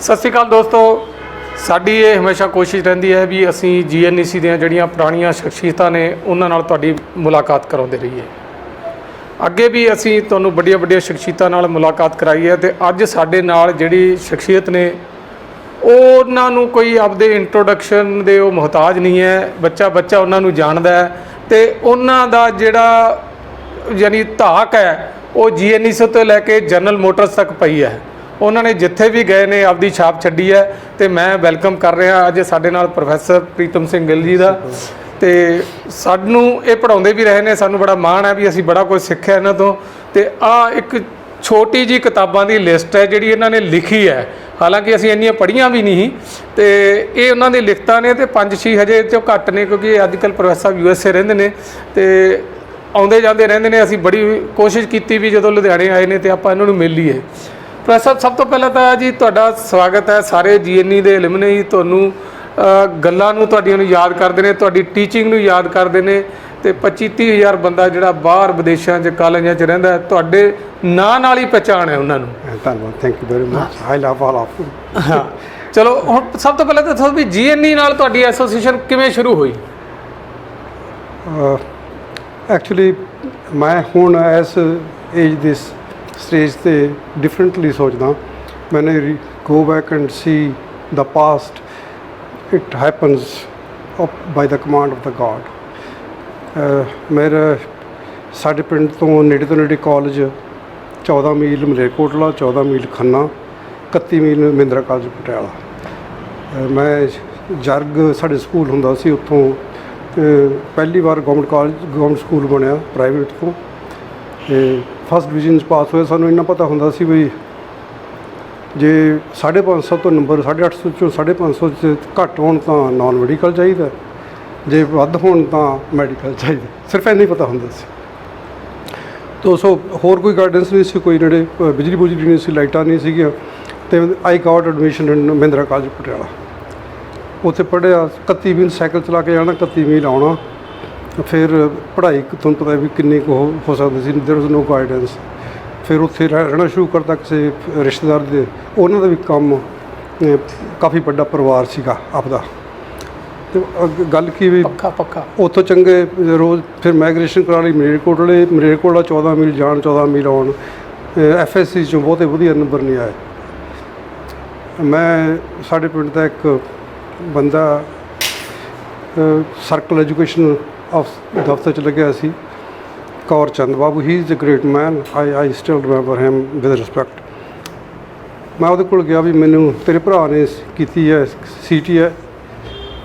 ਸਤਿ ਸ਼੍ਰੀ ਅਕਾਲ ਦੋਸਤੋ। ਸਾਡੀ ਇਹ ਹਮੇਸ਼ਾ ਕੋਸ਼ਿਸ਼ ਰਹਿੰਦੀ ਹੈ ਵੀ ਅਸੀਂ ਜੀਐਨਈਸੀ ਦੀਆਂ ਜਿਹੜੀਆਂ ਪੁਰਾਣੀਆਂ ਸ਼ਖਸੀਅਤਾਂ ਨੇ, ਉਹਨਾਂ ਨਾਲ ਤੁਹਾਡੀ ਮੁਲਾਕਾਤ ਕਰਾਉਂਦੇ ਰਹੀਏ। ਅੱਗੇ ਵੀ ਅਸੀਂ ਤੁਹਾਨੂੰ ਵੱਡੀਆਂ ਵੱਡੀਆਂ ਸ਼ਖਸੀਅਤਾਂ ਨਾਲ ਮੁਲਾਕਾਤ ਕਰਾਈ ਹੈ ਤੇ ਅੱਜ ਸਾਡੇ ਨਾਲ ਜਿਹੜੀ ਸ਼ਖਸੀਅਤ ਨੇ, ਉਹਨਾਂ ਨੂੰ ਕੋਈ ਆਪਦੇ ਇੰਟਰੋਡਕਸ਼ਨ ਦੇ ਉਹ ਮੁਹਤਾਜ ਨਹੀਂ ਹੈ। ਬੱਚਾ ਬੱਚਾ ਉਹਨਾਂ ਨੂੰ ਜਾਣਦਾ ਹੈ ਤੇ ਉਹਨਾਂ ਦਾ ਜਿਹੜਾ ਯਾਨੀ ਧਾਕ ਹੈ, ਉਹ ਜੀਐਨਈਸੀ ਤੋਂ ਲੈ ਕੇ ਜਨਰਲ ਮੋਟਰਸ ਤੱਕ ਪਈ ਹੈ। ਉਹਨਾਂ ਨੇ ਜਿੱਥੇ ਵੀ ਗਏ ਨੇ, ਆਪਦੀ ਛਾਪ ਛੱਡੀ ਹੈ ਤੇ ਮੈਂ ਵੈਲਕਮ ਕਰ ਰਿਹਾ ਅੱਜ ਸਾਡੇ ਨਾਲ ਪ੍ਰੋਫੈਸਰ ਪ੍ਰੀਤਮ ਸਿੰਘ ਗਿੱਲ ਜੀ ਦਾ। ਤੇ ਸਾਨੂੰ ਇਹ ਪੜਾਉਂਦੇ ਵੀ ਰਹੇ ਨੇ, ਸਾਨੂੰ ਬੜਾ ਮਾਣ ਹੈ ਵੀ ਅਸੀਂ ਬੜਾ ਕੁਝ ਸਿੱਖਿਆ ਇਹਨਾਂ ਤੋਂ। ਤੇ ਆ ਇੱਕ ਛੋਟੀ ਜੀ ਕਿਤਾਬਾਂ ਦੀ ਲਿਸਟ ਹੈ ਜਿਹੜੀ ਇਹਨਾਂ ਨੇ ਲਿਖੀ ਹੈ। ਹਾਲਾਂਕਿ ਅਸੀਂ ਇੰਨੀਆਂ ਪੜ੍ਹੀਆਂ ਵੀ ਨਹੀਂ, ਤੇ ਇਹ ਉਹਨਾਂ ਦੀ ਲਿਖਤਾਂ ਨੇ ਤੇ ਪੰਜ ਛੇ ਹਜੇ ਇਹ 'ਚੋਂ ਘੱਟ ਨੇ ਕਿਉਂਕਿ ਅੱਜ ਕੱਲ੍ਹ ਪ੍ਰੋਫੈਸਰ ਯੂ ਐੱਸ ਏ ਰਹਿੰਦੇ ਨੇ। ਤੇ ਆਉਂਦੇ ਜਾਂਦੇ ਰਹਿੰਦੇ ਨੇ, ਅਸੀਂ ਬੜੀ ਕੋਸ਼ਿਸ਼ ਕੀਤੀ ਵੀ ਜਦੋਂ ਲੁਧਿਆਣੇ ਆਏ ਨੇ ਤੇ ਆਪਾਂ ਇਹਨਾਂ ਨੂੰ ਮਿਲ ਲਈਏ। ਪ੍ਰੋਫੈਸਰ ਸਭ ਤੋਂ ਪਹਿਲਾਂ ਤਾਂ ਜੀ ਤੁਹਾਡਾ ਸਵਾਗਤ ਹੈ ਸਾਰੇ ਜੀਐਨਈ ਦੇ ਇਲਮ ਹੀ ਤੁਹਾਨੂੰ ਗੱਲਾਂ ਨੂੰ ਤੁਹਾਡੀਆਂ ਨੂੰ ਯਾਦ ਕਰਦੇ ਨੇ ਤੁਹਾਡੀ ਟੀਚਿੰਗ ਨੂੰ ਯਾਦ ਕਰਦੇ ਨੇ ਤੇ 25 30 ਹਜ਼ਾਰ ਬੰਦਾ ਜਿਹੜਾ ਬਾਹਰ ਵਿਦੇਸ਼ਾਂ 'ਚ ਕਾਲਜਾਂ 'ਚ ਰਹਿੰਦਾ ਹੈ, ਤੁਹਾਡੇ ਨਾਂ ਨਾਲ ਹੀ ਪਛਾਣ ਹੈ ਉਹਨਾਂ ਨੂੰ। ਧੰਨਵਾਦ thank you very much I love all of you ਚਲੋ ਹੁਣ ਸਭ ਤੋਂ ਪਹਿਲਾਂ ਤਾਂ ਦੱਸੋ ਵੀ ਜੀਐਨਈ ਨਾਲ ਤੁਹਾਡੀ ਐਸੋਸੀਏਸ਼ਨ ਕਿਵੇਂ ਸ਼ੁਰੂ ਹੋਈ? ਐਕਚੁਅਲੀ ਮੈਂ ਹੁਣ ਇਸ ਏਜ ਦਿਸ ਸਟੇਜ ਤੇ ਡਿਫਰੈਂਟਲੀ ਸੋਚਦਾ। ਮੈਨੇ go back and see the past it happens by the command of the God ਮੇਰਾ ਸਾਡੇ ਪਿੰਡ ਤੋਂ ਨੇੜੇ ਤੋਂ ਨੇੜੇ ਕਾਲਜ 14 ਮੀਲ ਮਲੇਰਕੋਟਲਾ 14 ਮੀਲ ਖੰਨਾ 31 ਮੀਲ ਮਹਿੰਦਰਾ ਕਾਲਜ ਪਟਿਆਲਾ ਮੈਂ ਜਰਗ ਸਾਡੇ ਸਕੂਲ ਹੁੰਦਾ ਸੀ ਉੱਥੋਂ ਪਹਿਲੀ ਵਾਰ ਗਵਰਨਮੈਂਟ ਕਾਲਜ ਗਵਰਨਮੈਂਟ ਸਕੂਲ ਬਣਿਆ ਪ੍ਰਾਈਵੇਟ ਤੋਂ ਤੇ ਫਸਟ ਡਿਵੀਜ਼ਨ 'ਚ ਪਾਸ ਹੋਏ, ਸਾਨੂੰ ਇੰਨਾ ਪਤਾ ਹੁੰਦਾ ਸੀ ਵੀ ਜੇ 550 ਤੋਂ ਨੰਬਰ 850 ਚੋਂ 550 ਚ ਘੱਟ ਹੋਣ ਤਾਂ ਨਾਨ ਮੈਡੀਕਲ ਚਾਹੀਦਾ, ਜੇ ਵੱਧ ਹੋਣ ਤਾਂ ਮੈਡੀਕਲ ਚਾਹੀਦਾ, ਸਿਰਫ ਇੰਨਾ ਹੀ ਪਤਾ ਹੁੰਦਾ ਸੀ। ਤੋ ਸੋ ਹੋਰ ਕੋਈ ਗਾਈਡੈਂਸ ਨਹੀਂ ਸੀ, ਕੋਈ ਨੇੜੇ ਬਿਜਲੀ ਬੁਜਲੀ ਨਹੀਂ ਸੀ, ਲਾਈਟਾਂ ਨਹੀਂ ਸੀਗੀਆਂ, ਤੇ I got admission in Mahindra college Patiala. ਉੱਥੇ ਪੜ੍ਹਿਆ 31 ਮੀਲ ਸਾਈਕਲ ਚਲਾ ਕੇ ਜਾਣਾ 31 ਮੀਲ ਆਉਣਾ। ਫਿਰ ਪੜ੍ਹਾਈ ਤੁਹਾਨੂੰ ਪਤਾ ਵੀ ਕਿੰਨੀ ਕੁ ਹੋ ਹੋ ਸਕਦੀ ਸੀ ਦੇਰ ਵਾਸ ਨੋ ਗਾਈਡੈਂਸ ਫਿਰ ਉੱਥੇ ਰਹਿ- ਰਹਿਣਾ ਸ਼ੁਰੂ ਕਰਤਾ ਕਿਸੇ ਰਿਸ਼ਤੇਦਾਰ ਦੇ। ਉਹਨਾਂ ਦਾ ਵੀ ਕੰਮ ਕਾਫੀ ਵੱਡਾ ਪਰਿਵਾਰ ਸੀਗਾ ਆਪਦਾ। ਤੇ ਅੱਗੇ ਗੱਲ ਕੀ ਵੀ ਪੱਕਾ ਪੱਕਾ। ਉੱਥੋਂ ਚੰਗੇ ਰੋਜ਼ ਫਿਰ ਮਾਈਗ੍ਰੇਸ਼ਨ ਕਰਾ ਲਈ ਮਲੇਰਕੋਟਲੇ ਮਲੇਰਕੋਟਲਾ 14 ਮੀਲ ਜਾਣ 14 ਮੀਲ ਆਉਣ। ਐਫਐਸਸੀ ਚੋਂ ਬਹੁਤੇ ਵਧੀਆ ਨੰਬਰ ਨਹੀਂ ਆਏ। ਮੈਂ ਸਾਡੇ ਪਿੰਡ ਦਾ ਇੱਕ ਬੰਦਾ ਸਰਕਲ ਐਜੂਕੇਸ਼ਨ ਅਫਸ ਦਫ਼ਤਰ ਚ ਲੱਗਿਆ ਸੀ। ਕੌਰ ਚੰਦ ਬਾਬੂ he is a great man I I still remember him with respect ਮੈਂ ਉਹਦੇ ਕੋਲ ਗਿਆ ਵੀ ਮੈਨੂੰ ਤੇਰੇ ਭਰਾ ਨੇ ਸ- ਕੀਤੀ ਹੈ ਸੀਟੀ ਹੈ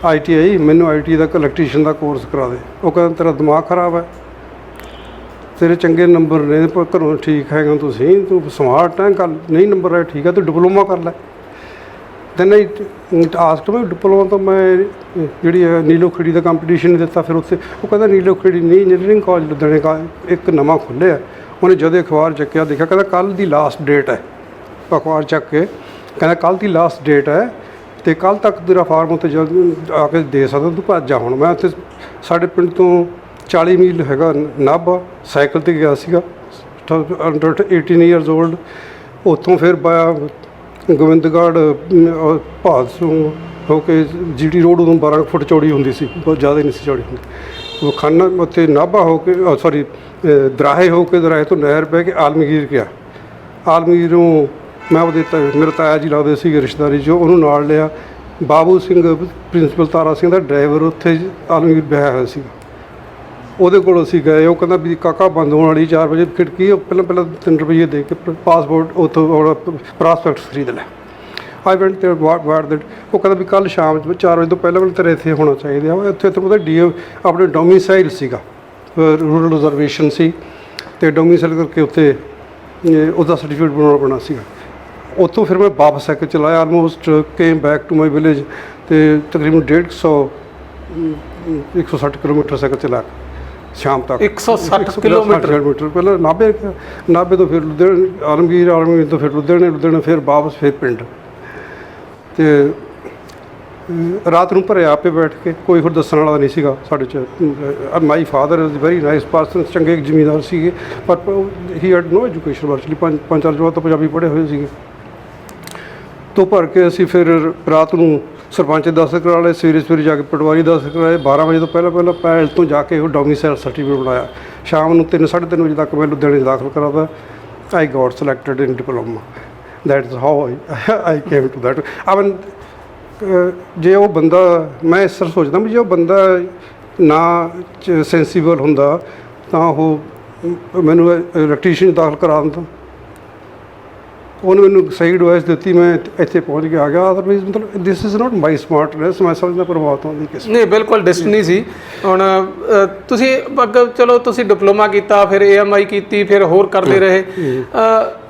ਆਈਟੀਆਈ ਮੈਨੂੰ ਆਈਟੀ ਦਾ ਇਲੈਕਟ੍ਰੀਸ਼ੀਅਨ ਦਾ ਕੋਰਸ ਕਰਾ ਦੇ। ਉਹ ਕਹਿੰਦਾ ਤੇਰਾ ਦਿਮਾਗ ਖਰਾਬ ਹੈ। ਤੇਰੇ ਚੰਗੇ ਨੰਬਰ ਨੇ ਪਰ ਘਰੋਂ ਠੀਕ ਹੈਗਾ ਤੁਸੀਂ, ਤੂੰ ਸਮਾਰਟ ਹੈ, ਗੱਲ ਨਹੀਂ ਨੰਬਰ ਹੈ, ਠੀਕ ਹੈ, ਤੂੰ ਡਿਪਲੋਮਾ ਕਰ ਲੈ। ਦੈਨ ਆਈ ਆਸਕਡ ਮੈਂ ਡਿਪਲੋਮਾ ਤੋਂ ਮੈਂ ਜਿਹੜੀ ਹੈ ਨੀਲੋ ਖੇੜੀ ਦਾ ਕੰਪੀਟੀਸ਼ਨ ਦਿੱਤਾ, ਫਿਰ ਉੱਥੇ ਉਹ ਕਹਿੰਦਾ ਨੀਲੋ ਖੇੜੀ ਨਹੀਂ ਇੰਜੀਨੀਅਰਿੰਗ ਕਾਲਜ ਲੁਧਿਆਣੇ ਦਾ ਇੱਕ ਨਵਾਂ ਖੁੱਲ੍ਹਿਆ। ਉਹਨੇ ਜਦੋਂ ਅਖਬਾਰ ਚੱਕਿਆ, ਦੇਖਿਆ, ਕਹਿੰਦਾ ਕੱਲ ਦੀ ਲਾਸਟ ਡੇਟ ਹੈ। ਅਖਬਾਰ ਚੱਕ ਕੇ ਕਹਿੰਦਾ ਕੱਲ ਦੀ ਲਾਸਟ ਡੇਟ ਹੈ ਤੇ ਕੱਲ ਤੱਕ ਤੇਰਾ ਫਾਰਮ ਉੱਤੇ ਆ ਕੇ ਦੇ ਸਕਦਾ, ਤੂੰ ਭੱਜ ਜਾ ਹੁਣ। ਮੈਂ ਉੱਥੇ ਸਾਡੇ ਪਿੰਡ ਤੋਂ 40 ਮੀਲ ਹੈਗਾ ਨਾਭਾ, ਸਾਈਕਲ ਤੇ ਗਿਆ ਸੀਗਾ। ਅੰਡਰ 18 ਇਅਰਸ 올ਡ ਉੱਥੋਂ ਫਿਰ ਬਾਇਆ ਗੋਬਿੰਦਗੜ੍ਹ ਭਾਦਸੋਂ ਹੋ ਕੇ ਜੀਟੀ ਰੋਡ ਉਦੋਂ 12 ਫੁੱਟ ਚੌੜੀ ਹੁੰਦੀ ਸੀ ਬਹੁਤ ਜ਼ਿਆਦਾ ਨਹੀਂ ਸੀ ਚੌੜੀ ਹੁੰਦੀ। ਉਹ ਖਾਨਾ, ਉੱਥੇ ਨਾਭਾ ਹੋ ਕੇ ਸੌਰੀ ਦਰਾਹੇ ਹੋ ਕੇ, ਦਰਾਹੇ ਤੋਂ ਨਹਿਰ ਪੈ ਕੇ ਆਲਮਗੀਰ ਗਿਆ। ਆਲਮਗੀਰੋਂ ਮੈਂ ਉਹਦੇ ਤਾਂ, ਮੇਰੇ ਤਾਇਆ ਜੀ ਲੱਗਦੇ ਸੀਗੇ ਰਿਸ਼ਤੇਦਾਰੀ ਜੋ ਉਹਨੂੰ ਨਾਲ ਲਿਆ। ਬਾਬੂ ਸਿੰਘ, ਪ੍ਰਿੰਸੀਪਲ ਤਾਰਾ ਸਿੰਘ ਦਾ ਡਰਾਈਵਰ ਉੱਥੇ ਆਲਮਗੀਰ ਬਿਆਹ ਹੋਇਆ ਸੀਗਾ। ਉਹਦੇ ਕੋਲ ਅਸੀਂ ਗਏ ਉਹ ਕਹਿੰਦਾ ਵੀ ਕਾਕਾ ਬੰਦ ਹੋਣ ਵਾਲੀ 4 ਵਜੇ ਖਿੜਕੀ ਉਹ ਪਹਿਲਾਂ ਪਹਿਲਾਂ 3 ਰੁਪਏ ਦੇ ਕੇ ਪਾਸਪੋਰਟ ਉੱਥੋਂ ਪ੍ਰਾਸਪੈਕਟ ਖਰੀਦ ਲੈ ਆਈ ਵੈਂਟ ਤੇ ਵਾਟ ਦੈਟ ਉਹ ਕਹਿੰਦਾ ਵੀ ਕੱਲ ਸ਼ਾਮ 4 ਵਜੇ ਤੋਂ ਪਹਿਲਾਂ ਪਹਿਲਾਂ ਤੇਰੇ ਇੱਥੇ ਹੋਣਾ ਚਾਹੀਦਾ। ਵਾ ਇੱਥੇ ਤੁਹਾਨੂੰ ਪਤਾ ਡੀ ਆਪਣੇ ਡੋਮਿਸਾਈਲ ਸੀਗਾ ਰੂਰਲ ਰਿਜ਼ਰਵੇਸ਼ਨ ਸੀ ਤੇ ਡੋਮਿਸਾਈਲ ਕਰਕੇ ਉੱਥੇ ਉਹਦਾ ਸਰਟੀਫਿਕੇਟ ਬਣਾਉਣਾ ਪੈਣਾ ਸੀਗਾ। ਉੱਥੋਂ ਫਿਰ ਮੈਂ ਵਾਪਸ ਸਾਈਕਲ ਚਲਾਇਆ almost came back to my village ਤੇ ਤਕਰੀਬਨ 150 ਅਮ, 160 ਕਿਲੋਮੀਟਰ ਸਾਈਕਲ ਚਲਾ ਕੇ। ਸ਼ਾਮ ਤੱਕ। 160 ਕਿਲੋਮੀਟਰ। ਕਿਲੋਮੀਟਰ। ਪਹਿਲਾਂ ਨਾਭੇ ਨਾਭੇ ਤੋਂ ਫਿਰ ਲੁਧਿਆਣੇ ਆਲਮਗੀਰ ਆਲਮਗੀਰ ਤੋਂ ਫਿਰ ਲੁਧਿਆਣੇ ਲੁਧਿਆਣੇ ਫਿਰ ਵਾਪਸ ਫਿਰ ਪਿੰਡ। ਤੇ ਰਾਤ ਨੂੰ ਭਰਿਆ ਆਪੇ ਬੈਠ ਕੇ। ਕੋਈ ਹੋਰ ਦੱਸਣ ਵਾਲਾ ਨਹੀਂ ਸੀਗਾ ਸਾਡੇ ਚ। My father is very nice person ਚੰਗੇ ਜ਼ਿਮੀਂਦਾਰ ਸੀਗੇ। ਪਰ he had no education virtually ਪੰਜ ਪੰਜ ਚਾਰ ਜਵਾਬ ਤਾਂ ਪੰਜਾਬੀ ਪੜ੍ਹੇ ਹੋਏ ਸੀਗੇ। ਤੋਂ ਭਰ ਕੇ ਅਸੀਂ ਫਿਰ ਰਾਤ ਨੂੰ ਸਰਪੰਚ ਦੇ ਕਰਾ ਲਏ ਸਵੇਰੇ ਸਵੇਰੇ ਜਾ ਕੇ ਪਟਵਾਰੀ ਦਾ ਦਸਤਖਤ ਕਰਾਏ 12 ਵਜੇ ਤੋਂ ਪਹਿਲਾਂ ਪਹਿਲਾਂ ਪੈਲ ਤੋਂ ਜਾ ਕੇ ਉਹ ਡੋਮਿਸਾਈਲ ਸਰਟੀਫਿਕੇਟ ਬਣਾਇਆ। ਸ਼ਾਮ ਨੂੰ 3 3:30 ਵਜੇ ਤੱਕ ਮੈਂ ਲੁਧਿਆਣੇ ਦਾਖਲ ਕਰਾਦਾ I got selected in diploma that is how I came to that ਆਈ ਜੇ ਉਹ ਬੰਦਾ, ਮੈਂ ਇਸ ਤਰ੍ਹਾਂ ਸੋਚਦਾ ਵੀ ਜੇ ਉਹ ਬੰਦਾ ਨਾ ਸੈਂਸੀਬਲ ਹੁੰਦਾ, ਤਾਂ ਉਹ ਮੈਨੂੰ ਇਲੈਕਟ੍ਰੀਸ਼ੀਅਨ ਦਾਖਲ ਕਰਾ ਦਿੰਦਾ। ਉਹਨੇ ਮੈਨੂੰ ਸਹੀ ਐਡਵਾਈਸ ਦਿੱਤੀ ਮੈਂ ਇੱਥੇ ਪਹੁੰਚ ਕੇ ਆ ਗਿਆ। ਅਦਰਵਾਈਜ਼ ਮਤਲਬ this is not my smartness ਮੈਂ ਸਮਝਦਾ ਪਰਮਾਤਮਾ ਦੀ ਕਿਸਮਤ। ਨਹੀਂ ਬਿਲਕੁਲ ਡੈਸਟਨੀ ਸੀ। ਹੁਣ ਤੁਸੀਂ ਅੱਗੇ ਚਲੋ ਤੁਸੀਂ ਡਿਪਲੋਮਾ ਕੀਤਾ ਫਿਰ ਏਐਮਆਈ ਕੀਤੀ ਫਿਰ ਹੋਰ ਕਰਦੇ ਰਹੇ।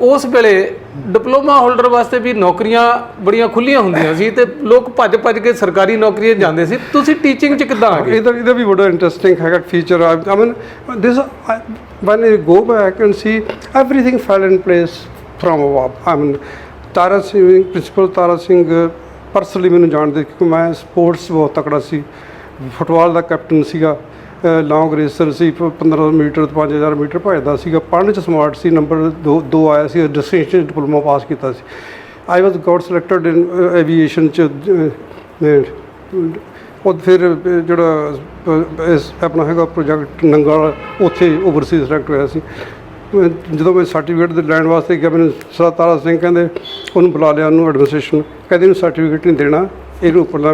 ਉਸ ਵੇਲੇ ਡਿਪਲੋਮਾ ਹੋਲਡਰ ਵਾਸਤੇ ਵੀ ਨੌਕਰੀਆਂ ਬੜੀਆਂ ਖੁੱਲੀਆਂ ਹੁੰਦੀਆਂ ਸੀ ਤੇ ਲੋਕ ਭੱਜ ਭੱਜ ਕੇ ਸਰਕਾਰੀ ਨੌਕਰੀਆਂ ਜਾਂਦੇ ਸੀ। ਤੁਸੀਂ ਟੀਚਿੰਗ 'ਚ ਕਿੱਦਾਂ ਆ ਗਏ? ਇਹਦਾ ਇਹਦਾ ਵੀ ਬੜਾ ਇੰਟਰਸਟਿੰਗ ਹੈਗਾ feature I mean this you go back and see everything fell in place from i mean, Tara Singh principal Tara Singh personally ਮੈਨੂੰ ਜਾਣਦੇ ਕਿਉਂਕਿ ਮੈਂ ਸਪੋਰਟਸ ਬਹੁਤ ਤਕੜਾ ਸੀ। ਫੁੱਟਬਾਲ ਦਾ ਕੈਪਟਨ ਸੀਗਾ ਲੌਂਗ ਰੇਸਰ ਸੀ ਪ- 1500 ਮੀਟਰ 5000 ਮੀਟਰ ਭੱਜਦਾ ਸੀਗਾ। ਪੜ੍ਹਨ ਚ ਸਮਾਰਟ ਸੀ ਨੰਬਰ 2 2 ਆਇਆ ਸੀ ਡਿਸਟਿੰਕਸ਼ਨ ਡਿਪਲੋਮਾ ਪਾਸ ਕੀਤਾ ਸੀ। I was got selected in aviation ਚ ਉਹ ਫਿਰ ਜਿਹੜਾ ਇਸ ਆਪਣਾ ਹੈਗਾ ਪ੍ਰੋਜੈਕਟ ਨੰਗਲ, ਉੱਥੇ ਓਵਰਸੀਜ਼ ਸਿਲੈਕਟ ਹੋਇਆ ਸੀ। ਜਦੋਂ ਮੈਂ ਸਰਟੀਫਿਕੇਟ ਦੇ ਲੈਣ ਵਾਸਤੇ ਗਿਆ ਮੈਨੂੰ ਸਰਦਾਰ ਸਿੰਘ ਕਹਿੰਦੇ ਉਹਨੂੰ ਬੁਲਾ ਲਿਆ ਉਹਨੂੰ ਐਡਮਿਨਿਸਟ੍ਰੇਸ਼ਨ ਕਹਿੰਦੇ ਨੂੰ ਸਰਟੀਫਿਕੇਟ ਨਹੀਂ ਦੇਣਾ। ਇਹਨੂੰ ਉੱਪਰਲਾ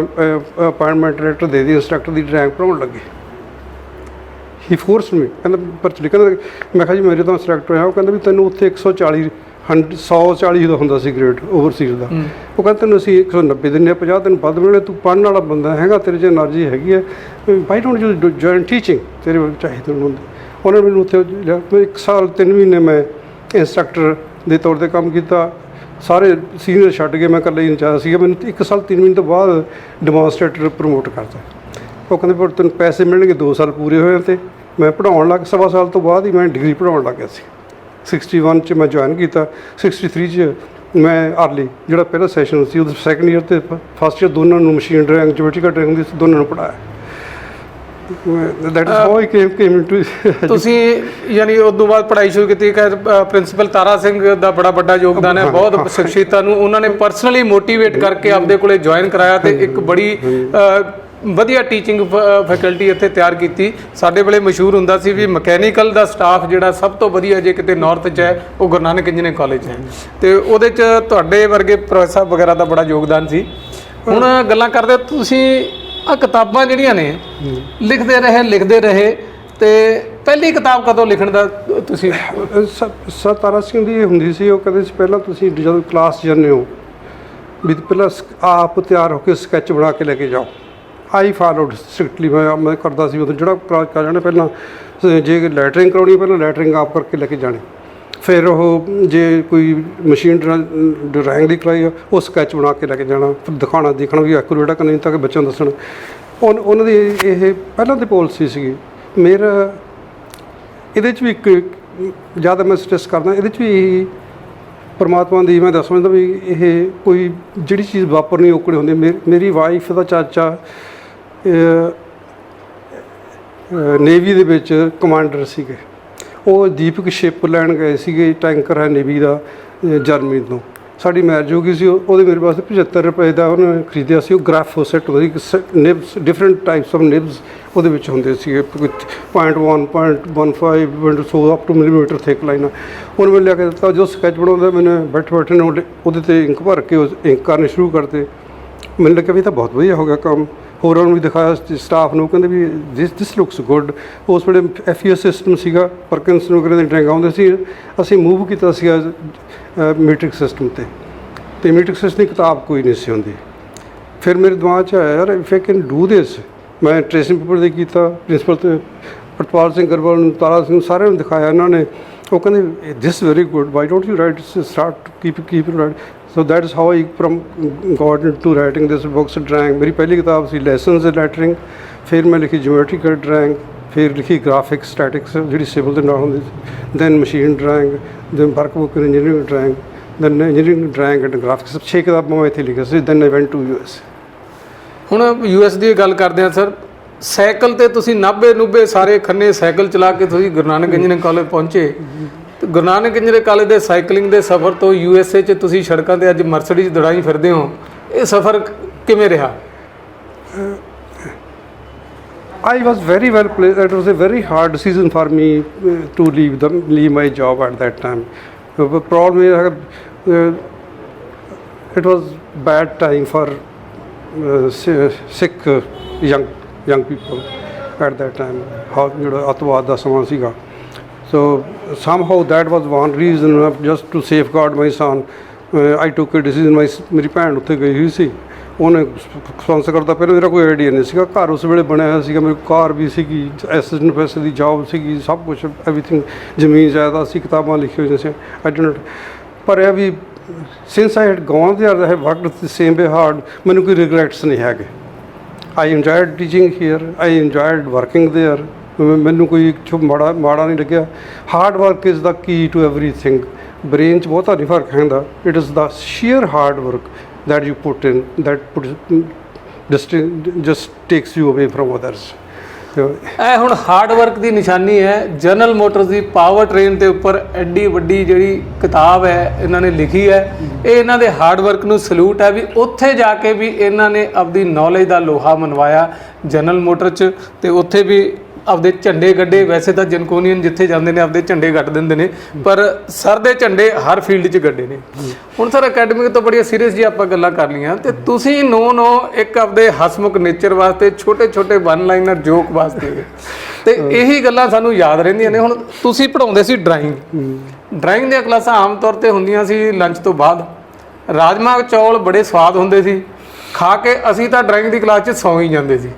ਅਪਾਇੰਟਮੈਂਟ ਲੈਟਰ ਦੇ ਦੀ ਇੰਸਟ੍ਰਕਟਰ ਦੀ ਰੈਂਕ ਭਰਾਉਣ ਲੱਗੇ। ਹੀ ਫੋਰਸ ਮੀ ਕਹਿੰਦਾ ਪਰਚ ਲਿਖਣ ਮੈਂ ਕਿਹਾ ਜੀ ਮੇਰੇ ਤੋਂ ਸਿਲੈਕਟ ਹੋਇਆ ਉਹ ਕਹਿੰਦਾ ਵੀ ਤੈਨੂੰ ਉੱਥੇ 140 140 ਦਾ ਹੁੰਦਾ ਸੀ ਗ੍ਰੇਡ ਓਵਰਸੀਜ਼ ਦਾ। ਉਹ ਕਹਿੰਦਾ ਤੈਨੂੰ ਅਸੀਂ 190 ਦਿੰਨੇ 50 ਦਿਨ ਵੱਧ ਮਿਲਣੇ ਤੂੰ ਪੜਨ ਵਾਲਾ ਬੰਦਾ ਹੈਗਾ ਤੇਰੇ 'ਚ એનર્ਜੀ ਹੈਗੀ ਹੈ। ਬਾਈ ਡੋਨਟ ਯੂ ਜੁਆਇਨ ਟੀਚਿੰਗ ਤੇਰੇ ਵਿੱਚ ਚਾਹੀਦੀ ਹੁੰਦੀ। ਉਹਨਾਂ ਨੇ ਮੈਨੂੰ ਉੱਥੇ ਲਿਆ। ਮੈਂ ਇੱਕ ਸਾਲ, ਤਿੰਨ ਮਹੀਨੇ ਮੈਂ ਇੰਸਟ੍ਰਕਟਰ ਦੇ ਤੌਰ ਤੇ ਕੰਮ ਕੀਤਾ। ਸਾਰੇ ਸੀਨੀਅਰ ਛੱਡ ਕੇ ਮੈਂ ਇਕੱਲੇ ਹੀ ਇੰਚਾਰਜ ਸੀਗਾ। ਮੈਨੂੰ ਇੱਕ ਸਾਲ, ਤਿੰਨ ਮਹੀਨੇ ਤੋਂ ਬਾਅਦ ਡੈਮੋਨਸਟ੍ਰੇਟਰ ਪ੍ਰਮੋਟ ਕਰਤਾ। ਉਹ ਕਹਿੰਦੇ, ਪਰ ਤੈਨੂੰ ਪੈਸੇ ਮਿਲਣਗੇ 2 ਸਾਲ ਪੂਰੇ ਹੋਏ ਤੇ। ਮੈਂ ਪੜਾਉਣ ਲੱਗ, ਸਵਾ ਸਾਲ ਤੋਂ ਬਾਅਦ ਹੀ ਮੈਂ ਡਿਗਰੀ ਪੜਾਉਣ ਲੱਗ ਗਿਆ ਸੀ। 61 ਚ ਮੈਂ ਜੁਆਇਨ ਕੀਤਾ। 63 ਚ ਮੈਂ ਅਰਲੀ ਜਿਹੜਾ ਪਹਿਲਾ ਸੈਸ਼ਨ ਸੀ ਉਹ ਸੈਕੰਡ ਇਅਰ ਤੇ ਫਸਟ ਇਅਰ ਦੋਨਾਂ ਨੂੰ ਮਸ਼ੀਨ ਡਰਾਇੰਗ ਜਿਓਮੈਟ੍ਰਿਕਲ ਡਰਾਇੰਗ ਦੀ ਦੋਨਾਂ ਨੂੰ ਪੜਾਇਆ that is how I came came into ਤੁਸੀਂ ਯਾਨੀ ਉਸ ਤੋਂ ਬਾਅਦ ਪੜ੍ਹਾਈ ਸ਼ੁਰੂ ਕੀਤੀ ਕਿ ਪ੍ਰਿੰਸੀਪਲ ਤਾਰਾ ਸਿੰਘ ਦਾ ਬੜਾ ਵੱਡਾ ਯੋਗਦਾਨ ਹੈ ਬਹੁਤ ਸ਼ਖਸੀਅਤਾਂ ਨੂੰ ਉਹਨਾਂ ਨੇ ਪਰਸਨਲੀ ਮੋਟੀਵੇਟ ਕਰਕੇ ਆਪਦੇ ਕੋਲੇ ਜੁਆਇਨ ਕਰਾਇਆ ਤੇ ਇੱਕ ਬੜੀ ਵਧੀਆ ਟੀਚਿੰਗ ਫੈਕਲਟੀ ਇੱਥੇ ਤਿਆਰ ਕੀਤੀ। ਸਾਡੇ ਵੇਲੇ ਮਸ਼ਹੂਰ ਹੁੰਦਾ ਸੀ ਵੀ ਮਕੈਨੀਕਲ ਦਾ ਸਟਾਫ ਜਿਹੜਾ ਸਭ ਤੋਂ ਵਧੀਆ ਜੇ ਕਿਤੇ ਨਾਰਥ 'ਚ ਹੈ ਉਹ ਗੁਰੂ ਨਾਨਕ ਇੰਜੀਨੀਅਰਿੰਗ ਕਾਲਜ ਹੈ। ਤੇ ਉਹਦੇ 'ਚ ਤੁਹਾਡੇ ਵਰਗੇ ਪ੍ਰੋਫੈਸਰ ਵਗੈਰਾ ਦਾ ਬੜਾ ਯੋਗਦਾਨ ਸੀ। ਹੁਣ ਗੱਲਾਂ ਕਰਦੇ ਤੁਸੀਂ ਆ ਕਿਤਾਬਾਂ ਜਿਹੜੀਆਂ ਨੇ, ਲਿਖਦੇ ਰਹੇ ਲਿਖਦੇ ਰਹੇ, ਤੇ ਪਹਿਲੀ ਕਿਤਾਬ ਕਦੋਂ ਲਿਖਣ ਦਾ ਤੁਸੀਂ? ਸਰ ਤਾਰਾ ਸਿੰਘ ਦੀ ਇਹ ਹੁੰਦੀ ਸੀ, ਉਹ ਕਹਿੰਦੇ ਸੀ ਪਹਿਲਾਂ ਤੁਸੀਂ ਜਦੋਂ ਕਲਾਸ ਜਾਂਦੇ ਹੋ, ਵੀ ਪਹਿਲਾਂ ਸ- ਆਪ ਤਿਆਰ ਹੋ ਕੇ ਸਕੈਚ ਬਣਾ ਕੇ ਲੈ ਕੇ ਜਾਓ। ਆਈ ਫਾਲੋਡ ਸਟ੍ਰਿਕਟਲੀ ਮੈਂ ਕਰਦਾ ਸੀ, ਉਦੋਂ ਜਿਹੜਾ ਕਲਾਸ ਕਰ ਜਾਣਾ, ਪਹਿਲਾਂ ਜੇ ਲੈਟਰਿੰਗ ਕਰਾਉਣੀ ਪਹਿਲਾਂ ਲੈਟਰਿੰਗ ਆਪ ਕਰਕੇ ਲੈ ਕੇ ਜਾਣੀ। ਫਿਰ ਉਹ ਜੇ ਕੋਈ ਮਸ਼ੀਨ ਡਰਾਇੰਗ ਦੀ ਕਰਾਈ ਆ, ਉਹ ਸਕੈਚ ਬਣਾ ਕੇ ਲੈ ਕੇ ਜਾਣਾ, ਫਿਰ ਦਿਖਾਉਣਾ, ਦੇਖਣਾ ਵੀ ਐਕੂਰੇਟ ਆ ਕਿ ਨਹੀਂ ਤਾਂ ਕਿ ਬੱਚਿਆਂ ਨੂੰ ਦੱਸਣ। ਉਨ- ਉਹਨਾਂ ਦੀ ਇਹ ਪਹਿਲਾਂ ਦੀ ਪਾਲਿਸੀ ਸੀਗੀ। ਮੇਰਾ, ਇਹਦੇ ਚ ਵੀ ਇੱਕ, ਜ਼ਿਆਦਾ ਮੈਂ ਸਟ੍ਰੈਸ ਕਰਦਾ, ਇਹਦੇ ਚ ਵੀ ਪਰਮਾਤਮਾ ਦੀ ਮੈਂ ਦੱਸ ਸਮਝਦਾ ਵੀ ਇਹ ਕੋਈ ਜਿਹੜੀ ਚੀਜ਼ ਵਾਪਰਨੀ ਔਕੜੀ ਹੁੰਦੀ ਮੇਰੀ- ਮੇਰੀ ਵਾਈਫ ਦਾ ਚਾਚਾ ਨੇਵੀ ਦੇ ਵਿੱਚ ਕਮਾਂਡਰ ਸੀਗੇ। ਉਹ ਦੀਪਕ ਸ਼ਿਪ ਲੈਣ ਗਏ ਸੀਗੇ ਟੈਂਕਰ ਹੈ ਨੇਵੀ ਦਾ ਅਹ, ਜਰਮਨੀ ਤੋਂ। ਸਾਡੀ ਮੈਰਿਜ ਹੋ ਗਈ ਸੀ ਉਹ- ਉਹਦੇ ਮੇਰੇ ਵਾਸਤੇ 75 ਰੁਪਏ ਦਾ ਉਹਨੇ ਖਰੀਦਿਆ ਸੀ। ਉਹ ਗ੍ਰਾਫੋ ਸੈੱਟ ਹੁੰਦਾ ਸੀ nibs different types of nibs ਉਹਦੇ ਵਿੱਚ ਹੁੰਦੇ ਸੀਗੇ। Point 1 point 15 point so up to millimetre thick ਲਾਈਨਾਂ ਉਹਨੂੰ ਮੈਨੂੰ ਲਿਆ ਕੇ ਦਿੱਤਾ ਜੋ ਸਕੈਚ ਬਣਾਉਂਦਾ ਮੈਨੂੰ ਬੈਠ ਬੈਠੇ ਨੇ ਉਹਦੇ- ਉਹਦੇ ਤੇ ਇੰਕ ਭਰ ਕੇ ਉਸ ਇੰਕ ਕਰਨੇ ਸ਼ੁਰੂ ਕਰਤੇ। ਮੈਨੂੰ ਲੱਗਿਆ ਵੀ ਇਹ ਤਾਂ ਬਹੁਤ ਵਧੀਆ ਹੋ ਗਿਆ ਕੰਮ। ਹੋਰਾਂ ਨੂੰ ਵੀ ਦਿਖਾਇਆ ਸਟਾਫ ਨੂੰ, ਕਹਿੰਦੇ ਵੀ ਦਿਸ ਦਿਸ ਲੁਕਸ ਗੁੱਡ ਉਸ ਵੇਲੇ ਐਫਈਐਸ ਸਿਸਟਮ ਸੀਗਾ ਪਰਕਿੰਸ ਨੂੰ ਕਹਿੰਦੇ ਡਰੈਂਗ ਆਉਂਦੇ ਸੀ, ਅਸੀਂ ਮੂਵ ਕੀਤਾ ਸੀਗਾ ਮੀਟ੍ਰਿਕ ਸਿਸਟਮ ਤੇ। ਤੇ ਮੀਟ੍ਰਿਕ ਸਿਸਟਮ ਦੀ ਕਿਤਾਬ ਕੋਈ ਨਹੀਂ ਸੀ ਹੁੰਦੀ। ਫਿਰ ਮੇਰੇ ਦਿਮਾਗ 'ਚ ਆਇਆ, ਯਾਰ if I can do this ਮੈਂ ਟ੍ਰੇਸਿੰਗ ਪੇਪਰ ਦੇ ਕੀਤਾ ਪ੍ਰਿੰਸੀਪਲ ਤੇ ਪ੍ਰਤਪਾਲ ਸਿੰਘ ਗਰਵਾਲ ਨੂੰ, ਤਾਰਾ ਸਿੰਘ ਸਾਰਿਆਂ ਨੂੰ ਦਿਖਾਇਆ ਇਹਨਾਂ ਨੇ। ਉਹ ਕਹਿੰਦੇ this very good why don't you write start keep keep write so that is how I from got into writing this books drawing ਮੇਰੀ ਪਹਿਲੀ ਕਿਤਾਬ ਸੀ ਲੈਸਨਸ ਇਨ ਲੈਟਰਿੰਗ ਫਿਰ ਮੈਂ ਲਿਖੀ ਜਿਓਮੈਟ੍ਰੀਕਲ ਡਰਾਇੰਗ ਫਿਰ ਲਿਖੀ ਗ੍ਰਾਫਿਕ ਸਟੈਟਿਕਸ ਜਿਹੜੀ ਸਿਵਲ ਦੇ ਨਾਲ ਹੁੰਦੀ ਸੀ then machine drawing then work book in engineering drawing then engineering drawing and graphics ਛੇ ਕਿਤਾਬਾਂ ਮੈਂ ਇੱਥੇ ਲਿਖੀਆਂ ਸੀ then I went to US ਹੁਣ ਯੂਐਸ ਦੀ ਗੱਲ ਕਰਦੇ ਆ ਸਰ। ਸਾਈਕਲ ਤੇ ਤੁਸੀਂ 90 90 ਸਾਰੇ ਖੰਨੇ ਸਾਈਕਲ ਚਲਾ ਕੇ ਤੁਸੀਂ ਗੁਰੂ ਨਾਨਕ ਇੰਜੀਨੀਅਰਿੰਗ ਕਾਲਜ ਪਹੁੰਚੇ। ਤੇ ਗੁਰੂ ਨਾਨਕ ਇੰਜੀਨੀਅਰ ਕਾਲਜ ਦੇ ਸਾਈਕਲਿੰਗ ਦੇ ਸਫ਼ਰ ਤੋਂ ਯੂਐਸਏ 'ਚ ਤੁਸੀਂ ਸੜਕਾਂ ਤੇ ਅੱਜ ਮਰਸੀਡੀਜ਼ ਦੜਾਈ ਫਿਰਦੇ ਹੋ ਇਹ ਸਫ਼ਰ ਕਿਵੇਂ ਰਿਹਾ I was very well placed. It was a very hard decision for me uh, to leave them, leave my job at that time. Uh, The problem is, uh, it was bad time for uh, si- sick uh, young young people at that time. how ਜਿਹੜਾ ਅਤਵਾਦ ਦਾ ਸਮਾਂ ਸੀਗਾ So somehow that was one reason uh, just to safeguard my son. Uh, I took a decision. My ਮੇਰੀ ਭੈਣ ਉੱਥੇ ਗਈ ਹੋਈ ਸੀ ਉਹਨੇ ਸਪਾਂਸਰ ਕਰਦਾ ਪਹਿਲਾਂ ਮੇਰਾ ਕੋਈ ਆਈਡੀਆ ਨਹੀਂ ਸੀਗਾ ਘਰ ਉਸ ਵੇਲੇ ਬਣਿਆ ਹੋਇਆ ਸੀਗਾ ਮੇਰੇ ਕਾਰ ਵੀ ਸੀਗੀ ਐਸਐਸਐਨ ਪੈਸੇ ਦੀ ਜੌਬ ਸੀਗੀ ਸਭ ਕੁਝ ਐਵਰੀਥਿੰਗ ਜ਼ਮੀਨ ਜਾਇਦਾਦ ਸੀ ਕਿਤਾਬਾਂ ਲਿਖੀ ਹੋਈਆਂ ਸੀ ਆਈ ਡੋਨਟ ਪਰ ਇਹ ਵੀ since I had gone there I worked the same way hard ਮੈਨੂੰ ਕੋਈ ਰਿਗਰੈਟਸ ਨਹੀਂ ਹੈਗੇ I enjoyed teaching here I enjoyed working there ਮੈਨੂੰ ਕੋਈ ਛੋ ਮਾੜਾ ਮਾੜਾ ਨਹੀਂ ਲੱਗਿਆ। Hard work is the key to everything brain 'ਚ ਬਹੁਤਾ ਨਹੀਂ ਫ਼ਰਕ ਹੁੰਦਾ। It is the sheer hard work that you put in, that puts just just takes you away from others ਇਹ ਹੁਣ ਹਾਰਡ ਵਰਕ ਦੀ ਨਿਸ਼ਾਨੀ ਹੈ। ਜਨਰਲ ਮੋਟਰਸ ਦੀ ਪਾਵਰ ਟ੍ਰੇਨ ਦੇ ਉੱਪਰ ਐਡੀ ਵੱਡੀ ਜਿਹੜੀ ਕਿਤਾਬ ਹੈ, ਇਹਨਾਂ ਨੇ ਲਿਖੀ ਹੈ। ਇਹ ਇਹਨਾਂ ਦੇ ਹਾਰਡ ਵਰਕ ਨੂੰ ਸਲੂਟ ਹੈ ਵੀ ਉੱਥੇ ਜਾ ਕੇ ਵੀ ਇਹਨਾਂ ਨੇ ਆਪਦੀ ਨੌਲੇਜ ਦਾ ਲੋਹਾ ਮਨਵਾਇਆ। ਜਨਰਲ ਮੋਟਰ 'ਚ ਤੇ ਉੱਥੇ ਵੀ ਆਪਦੇ ਝੰਡੇ ਗੱਡੇ ਵੈਸੇ ਤਾਂ ਜਨਕੋਨੀਅਨ ਜਿੱਥੇ ਜਾਂਦੇ ਨੇ ਆਪਦੇ ਝੰਡੇ ਗੱਡ ਦਿੰਦੇ ਨੇ ਪਰ ਸਰ ਦੇ ਝੰਡੇ ਹਰ ਫੀਲਡ 'ਚ ਗੱਡੇ ਨੇ। ਹੁਣ ਸਰ ਅਕੈਡਮਿਕ ਤੋਂ ਬੜੀਆਂ ਸੀਰੀਅਸ ਜੀ ਆਪਾਂ ਗੱਲਾਂ ਕਰ ਲਈਆਂ ਤੇ ਤੁਸੀਂ ਨੋ ਨੋ ਇੱਕ ਆਪਦੇ ਹਸਮੁਖ ਨੇਚਰ ਵਾਸਤੇ ਛੋਟੇ ਛੋਟੇ ਵਨ ਲਾਈਨਰ ਜੋਕ ਵਾਸਤੇ। ਤੇ ਇਹੀ ਗੱਲਾਂ ਸਾਨੂੰ ਯਾਦ ਰਹਿੰਦੀਆਂ ਨੇ। ਹੁਣ ਤੁਸੀਂ ਪੜਾਉਂਦੇ ਸੀ ਡਰਾਇੰਗ ਡਰਾਇੰਗ ਦੀਆਂ ਕਲਾਸਾਂ ਆਮ ਤੌਰ ਤੇ ਹੁੰਦੀਆਂ ਸੀ ਲੰਚ ਤੋਂ ਬਾਅਦ। ਰਾਜਮਾ ਚੌਲ ਬੜੇ ਸਵਾਦ ਹੁੰਦੇ ਸੀ। ਖਾ ਕੇ ਅਸੀਂ ਤਾਂ ਡਰਾਇੰਗ ਦੀ ਕਲਾਸ 'ਚ ਸੌਂ ਹੀ ਜਾਂਦੇ ਸੀ।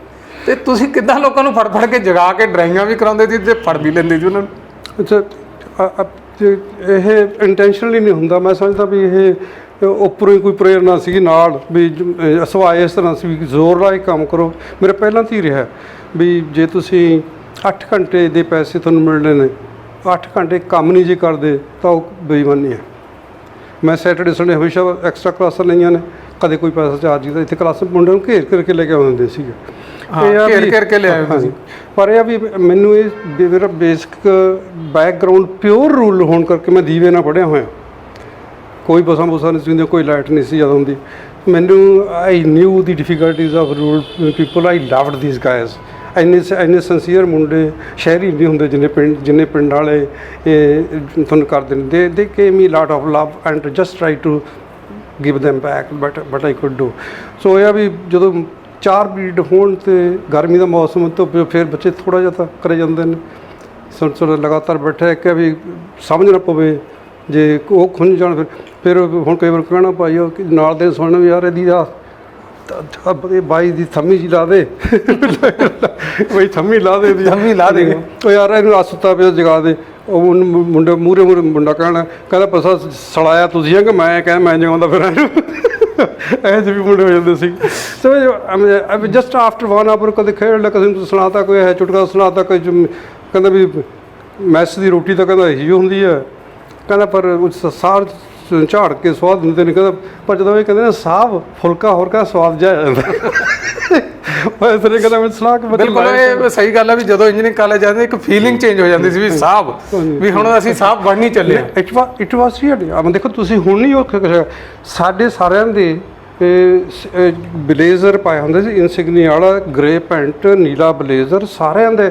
ਤੇ ਤੁਸੀਂ ਕਿੱਦਾਂ ਲੋਕਾਂ ਨੂੰ ਫੜ ਫੜ ਕੇ ਜਗਾ ਕੇ ਡਰਾਇੰਗਾਂ ਵੀ ਕਰਾਉਂਦੇ ਸੀ ਤੇ ਫੜ ਵੀ ਲੈਂਦੇ ਸੀ ਉਹਨਾਂ ਨੂੰ? ਅੱਛਾ ਅ- ਅ- ਤੇ ਇਹ ਇੰਟੈਂਸ਼ਨਲੀ ਨਹੀਂ ਹੁੰਦਾ ਮੈਂ ਸਮਝਦਾ ਵੀ ਇਹ ਉੱਪਰੋਂ ਹੀ ਕੋਈ ਪ੍ਰੇਰਨਾ ਸੀ ਨਾਲ ਵੀ ਜ- ਅ, ਸਵਾਏ ਇਸ ਤਰ੍ਹਾਂ ਸੀ ਵੀ ਜ਼ੋਰ ਲਾ ਕੇ ਕੰਮ ਕਰੋ। ਮੇਰਾ ਪਹਿਲਾਂ ਤੋਂ ਹੀ ਰਿਹਾ ਵੀ ਜੇ ਤੁਸੀਂ 8 ਘੰਟੇ ਦੇ ਪੈਸੇ ਤੁਹਾਨੂੰ ਮਿਲਣੇ ਨੇ 8 ਘੰਟੇ ਕੰਮ ਨਹੀਂ ਜੇ ਕਰਦੇ ਤਾਂ ਉਹ ਬੇਈਮਾਨੀ ਹੈ। ਮੈਂ ਸੈਟਰਡੇ ਸੰਡੇ ਹਮੇਸ਼ਾ ਐਕਸਟਰਾ ਕਲਾਸਾਂ ਲਈਆਂ ਨੇ। ਕਦੇ ਕੋਈ ਪੈਸਾ ਚਾਰਜ ਕੀਤਾ ਇੱਥੇ ਕਲਾਸ ਮੁੰਡਿਆਂ ਨੂੰ ਘੇਰ ਘੇਰ ਕੇ ਲੈ ਕੇ ਆਉਂਦੇ ਸੀਗੇ। ਇਹ ਆ ਘੇਰ ਵੀ- ਘੇਰ ਕੇ ਲਿਆਏ ਹੁੰਦੇ ਹਾਂਜੀ। ਸੀ। ਪਰ ਇਹ ਆ ਵੀ ਮੈਨੂੰ ਇਹ ਵੀ ਮੇਰਾ ਬੇਸਿਕ ਬੈਕਗ੍ਰਾਉਂਡ ਪਿਓਰ ਰੂਲ ਹੋਣ ਕਰਕੇ ਮੈਂ ਦੀਵੇ ਨਾਲ ਪੜ੍ਹਿਆ ਹੋਇਆ। ਕੋਈ ਬਸਾਂ ਬੁਸਾਂ ਨਹੀਂ ਸੀ ਹੁੰਦੀਆਂ ਕੋਈ ਲਾਈਟ ਨਹੀਂ ਸੀ ਜਦੋਂ ਹੁੰਦੀ। ਮੈਨੂੰ I knew the difficulties of rural people I loved these guys ਇੰਨੇ ਸ- ਇੰਨੇ ਸਿੰਸੀਅਰ ਮੁੰਡੇ ਸ਼ਹਿਰੀ ਨਹੀਂ ਹੁੰਦੇ ਜਿੰਨੇ ਪਿੰਡ ਜਿੰਨੇ ਪਿੰਡ ਵਾਲੇ ਇਹ ਤੁਹਾਨੂੰ ਕਰਦੇ ਨੇ ਦੇ ਦੇ ਕੇ me lot of love and just try to give them back but but I could do so ਇਹ ਆ ਵੀ ਜਦੋਂ ਚਾਰ ਪੀਰੀਅਡ ਹੋਣ ਤੇ ਗਰਮੀ ਦਾ ਮੌਸਮ ਤੋਂ ਫਿਰ- ਬੱਚੇ ਥੋੜਾ ਜਿਹਾ ਤਾਂ ਕਰੇ ਜਾਂਦੇ ਨੇ। ਸੁਣ ਸੁਣ ਲਗਾਤਾਰ ਬੈਠੇ ਹੈ ਵੀ ਸਮਝ ਨਾ ਪਵੇ ਜੇ ਉਹ ਖੁੰਝ ਜਾਣ ਫਿਰ ਫਿਰ ਹੁਣ ਕਈ ਵਾਰ ਕਹਿਣਾ ਭਾਈ ਉਹ ਕਿ ਨਾਲ ਦੇ ਸੁਣਨ ਵੀ ਯਾਰ ਇਹਦੀ ਆ ਇਹ ਬਾਈ ਦੀ ਥੰਮੀ ਜੀ ਲਾ ਦੇ। ਬਈ ਥੰਮੀ ਲਾ ਦੇ ਦੀ ਥੰਮੀ ਲਾ ਦੇ। ਉਹ ਯਾਰ ਇਹਨੂੰ ਆ ਸੁੱਤਾ ਪਿਆ ਜਗਾ ਦੇ। ਉਹ ਮੁੰਡਾ ਮੂਰੇ ਮੂਰੇ ਮੁੰਡਾ ਕਹਿਣਾ ਕਹਿੰਦਾ ਪਸਾ ਸੜਾਇਆ ਤੁਸੀਂ ਆ ਕਿ ਮੈਂ ਕਹਿ ਮੈਂ ਜਗਾਉਂਦਾ ਫਿਰ ਇਹਨੂੰ। ਇਹ ਜਿਹੇ ਵੀ ਮੁੰਡੇ ਹੋ ਜਾਂਦੇ ਸੀ। So just after one hour ਕਦੇ ਖੇਡ ਲਿਆ, ਕਦੇ ਨੂੰ ਸੁਣਾਤਾ ਕੋਈ ਹੈ ਚੁਟਕਲਾ ਸੁਣਾਤਾ, ਕੋਈ ਕਹਿੰਦਾ ਵੀ ਮੈਸ ਦੀ ਰੋਟੀ ਤਾਂ ਕਹਿੰਦਾ ਇਹੀ ਹੁੰਦੀ ਹੈ। ਕਹਿੰਦਾ ਪਰ ਉਸ ਸਾਰ ਝਾੜ ਕੇ ਸਵਾਦ ਦਿੰਦੇ ਨੇ ਕਹਿੰਦਾ ਪਰ ਜਦੋਂ ਇਹ ਕਹਿੰਦੇ ਨੇ ਸਾਹ ਫੁਲਕਾ ਹੋਰ ਕਾ ਸਵਾਦ ਜਾ ਜਾਂਦਾ। ਮੈਂ ਇਸ ਤਰ੍ਹਾਂ ਕਹਿੰਦਾ ਮੈਂ ਸੁਣਾ ਕੇ ਬਿਲਕੁਲ ਇਹ ਸਹੀ ਗੱਲ ਹੈ ਵੀ ਜਦੋਂ ਇੰਜੀਨੀਅਰਿੰਗ ਕਾਲਜ ਜਾਂਦੇ ਇੱਕ ਫੀਲਿੰਗ ਚੇਂਜ ਹੋ ਜਾਂਦੀ ਸੀ ਵੀ ਸਾਹਿਬ ਵੀ ਹੁਣ ਅਸੀਂ ਸਾਹਿਬ ਬਣਨੀ ਚੱਲੇ ਇਟ ਵਾ ਇਟ ਵਾਸ ਰੀਅਲ ਆ ਦੇਖੋ ਤੁਸੀਂ ਹੁਣ ਨਹੀਂ ਉਹ ਸਾਡੇ ਸਾਰਿਆਂ ਦੇ ਬਲੇਜ਼ਰ ਪਾਏ ਹੁੰਦੇ ਸੀ ਇਨਸਿਗਨੀ ਵਾਲਾ ਗ੍ਰੇ ਪੈਂਟ ਨੀਲਾ ਬਲੇਜ਼ਰ ਸਾਰਿਆਂ ਦੇ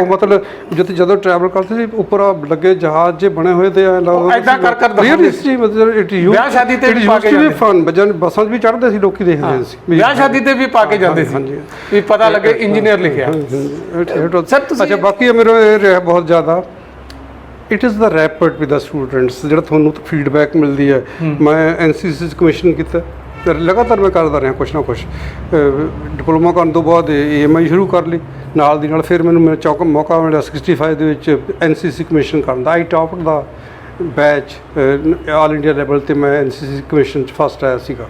ਉਹ ਮਤਲਬ ਜਦੋਂ ਜਦੋਂ ਟਰੈਵਲ ਕਰਦੇ ਸੀ ਉੱਪਰ ਲੱਗੇ ਜਹਾਜ਼ ਜੇ ਬਣੇ ਹੋਏ ਤੇ ਐਂ ਲੱਗਦਾ ਏਦਾਂ ਕਰ ਕਰ ਦਿਖਾਉਂਦੇ ਸੀ। ਮਤਲਬ ਇਟ ਯੂ ਵਿਆਹ ਸ਼ਾਦੀ ਤੇ ਵੀ ਪਾ ਕੇ ਜਾਂਦੇ। ਫਨ ਬਜਨ ਬੱਸਾਂ 'ਚ ਵੀ ਚੜ੍ਹਦੇ ਸੀ ਲੋਕੀ ਦੇਖਦੇ ਸੀ ਵਿਆਹ ਸ਼ਾਦੀ ਤੇ ਵੀ ਪਾ ਕੇ ਜਾਂਦੇ ਸੀ। ਵੀ ਪਤਾ ਲੱਗੇ ਇੰਜੀਨੀਅਰ ਲਿਖਿਆ। ਤੁਸੀਂ- ਅੱਛਾ ਬਾਕੀ ਮੇਰਾ ਰਿਹਾ ਬਹੁਤ ਜ਼ਿਆਦਾ। It is the rapid with the students ਜਿਹੜਾ ਤੁਹਾਨੂੰ ਫੀਡਬੈਕ ਮਿਲਦੀ ਹੈ। ਮੈਂ ਐਨਸੀਸੀ ਕਮਿਸ਼ਨ ਕੀਤਾ। ਤੇ ਲਗਾਤਾਰ ਮੈਂ ਕਰਦਾ ਰਿਹਾ ਕੁਛ ਨਾ ਕੁਛ। ਡਿਪਲੋਮਾ ਕਰਨ ਤੋਂ ਬਾਅਦ ਏਐਮਆਈ ਸ਼ੁਰੂ ਕਰ ਲਈ। ਨਾਲ ਦੀ ਨਾਲ ਫਿਰ ਮੈਨੂੰ ਮੇਰਾ ਚੌਕ ਮੌਕਾ ਮਿਲਿਆ 65 ਦੇ ਵਿੱਚ ਐਨਸੀਸੀ ਕਮਿਸ਼ਨ ਕਰਨ ਦਾ। I topped the batch all India level ਤੇ ਮੈਂ ਐਨਸੀਸੀ ਕਮਿਸ਼ਨ ਚ ਫਸਟ ਆਇਆ ਸੀਗਾ।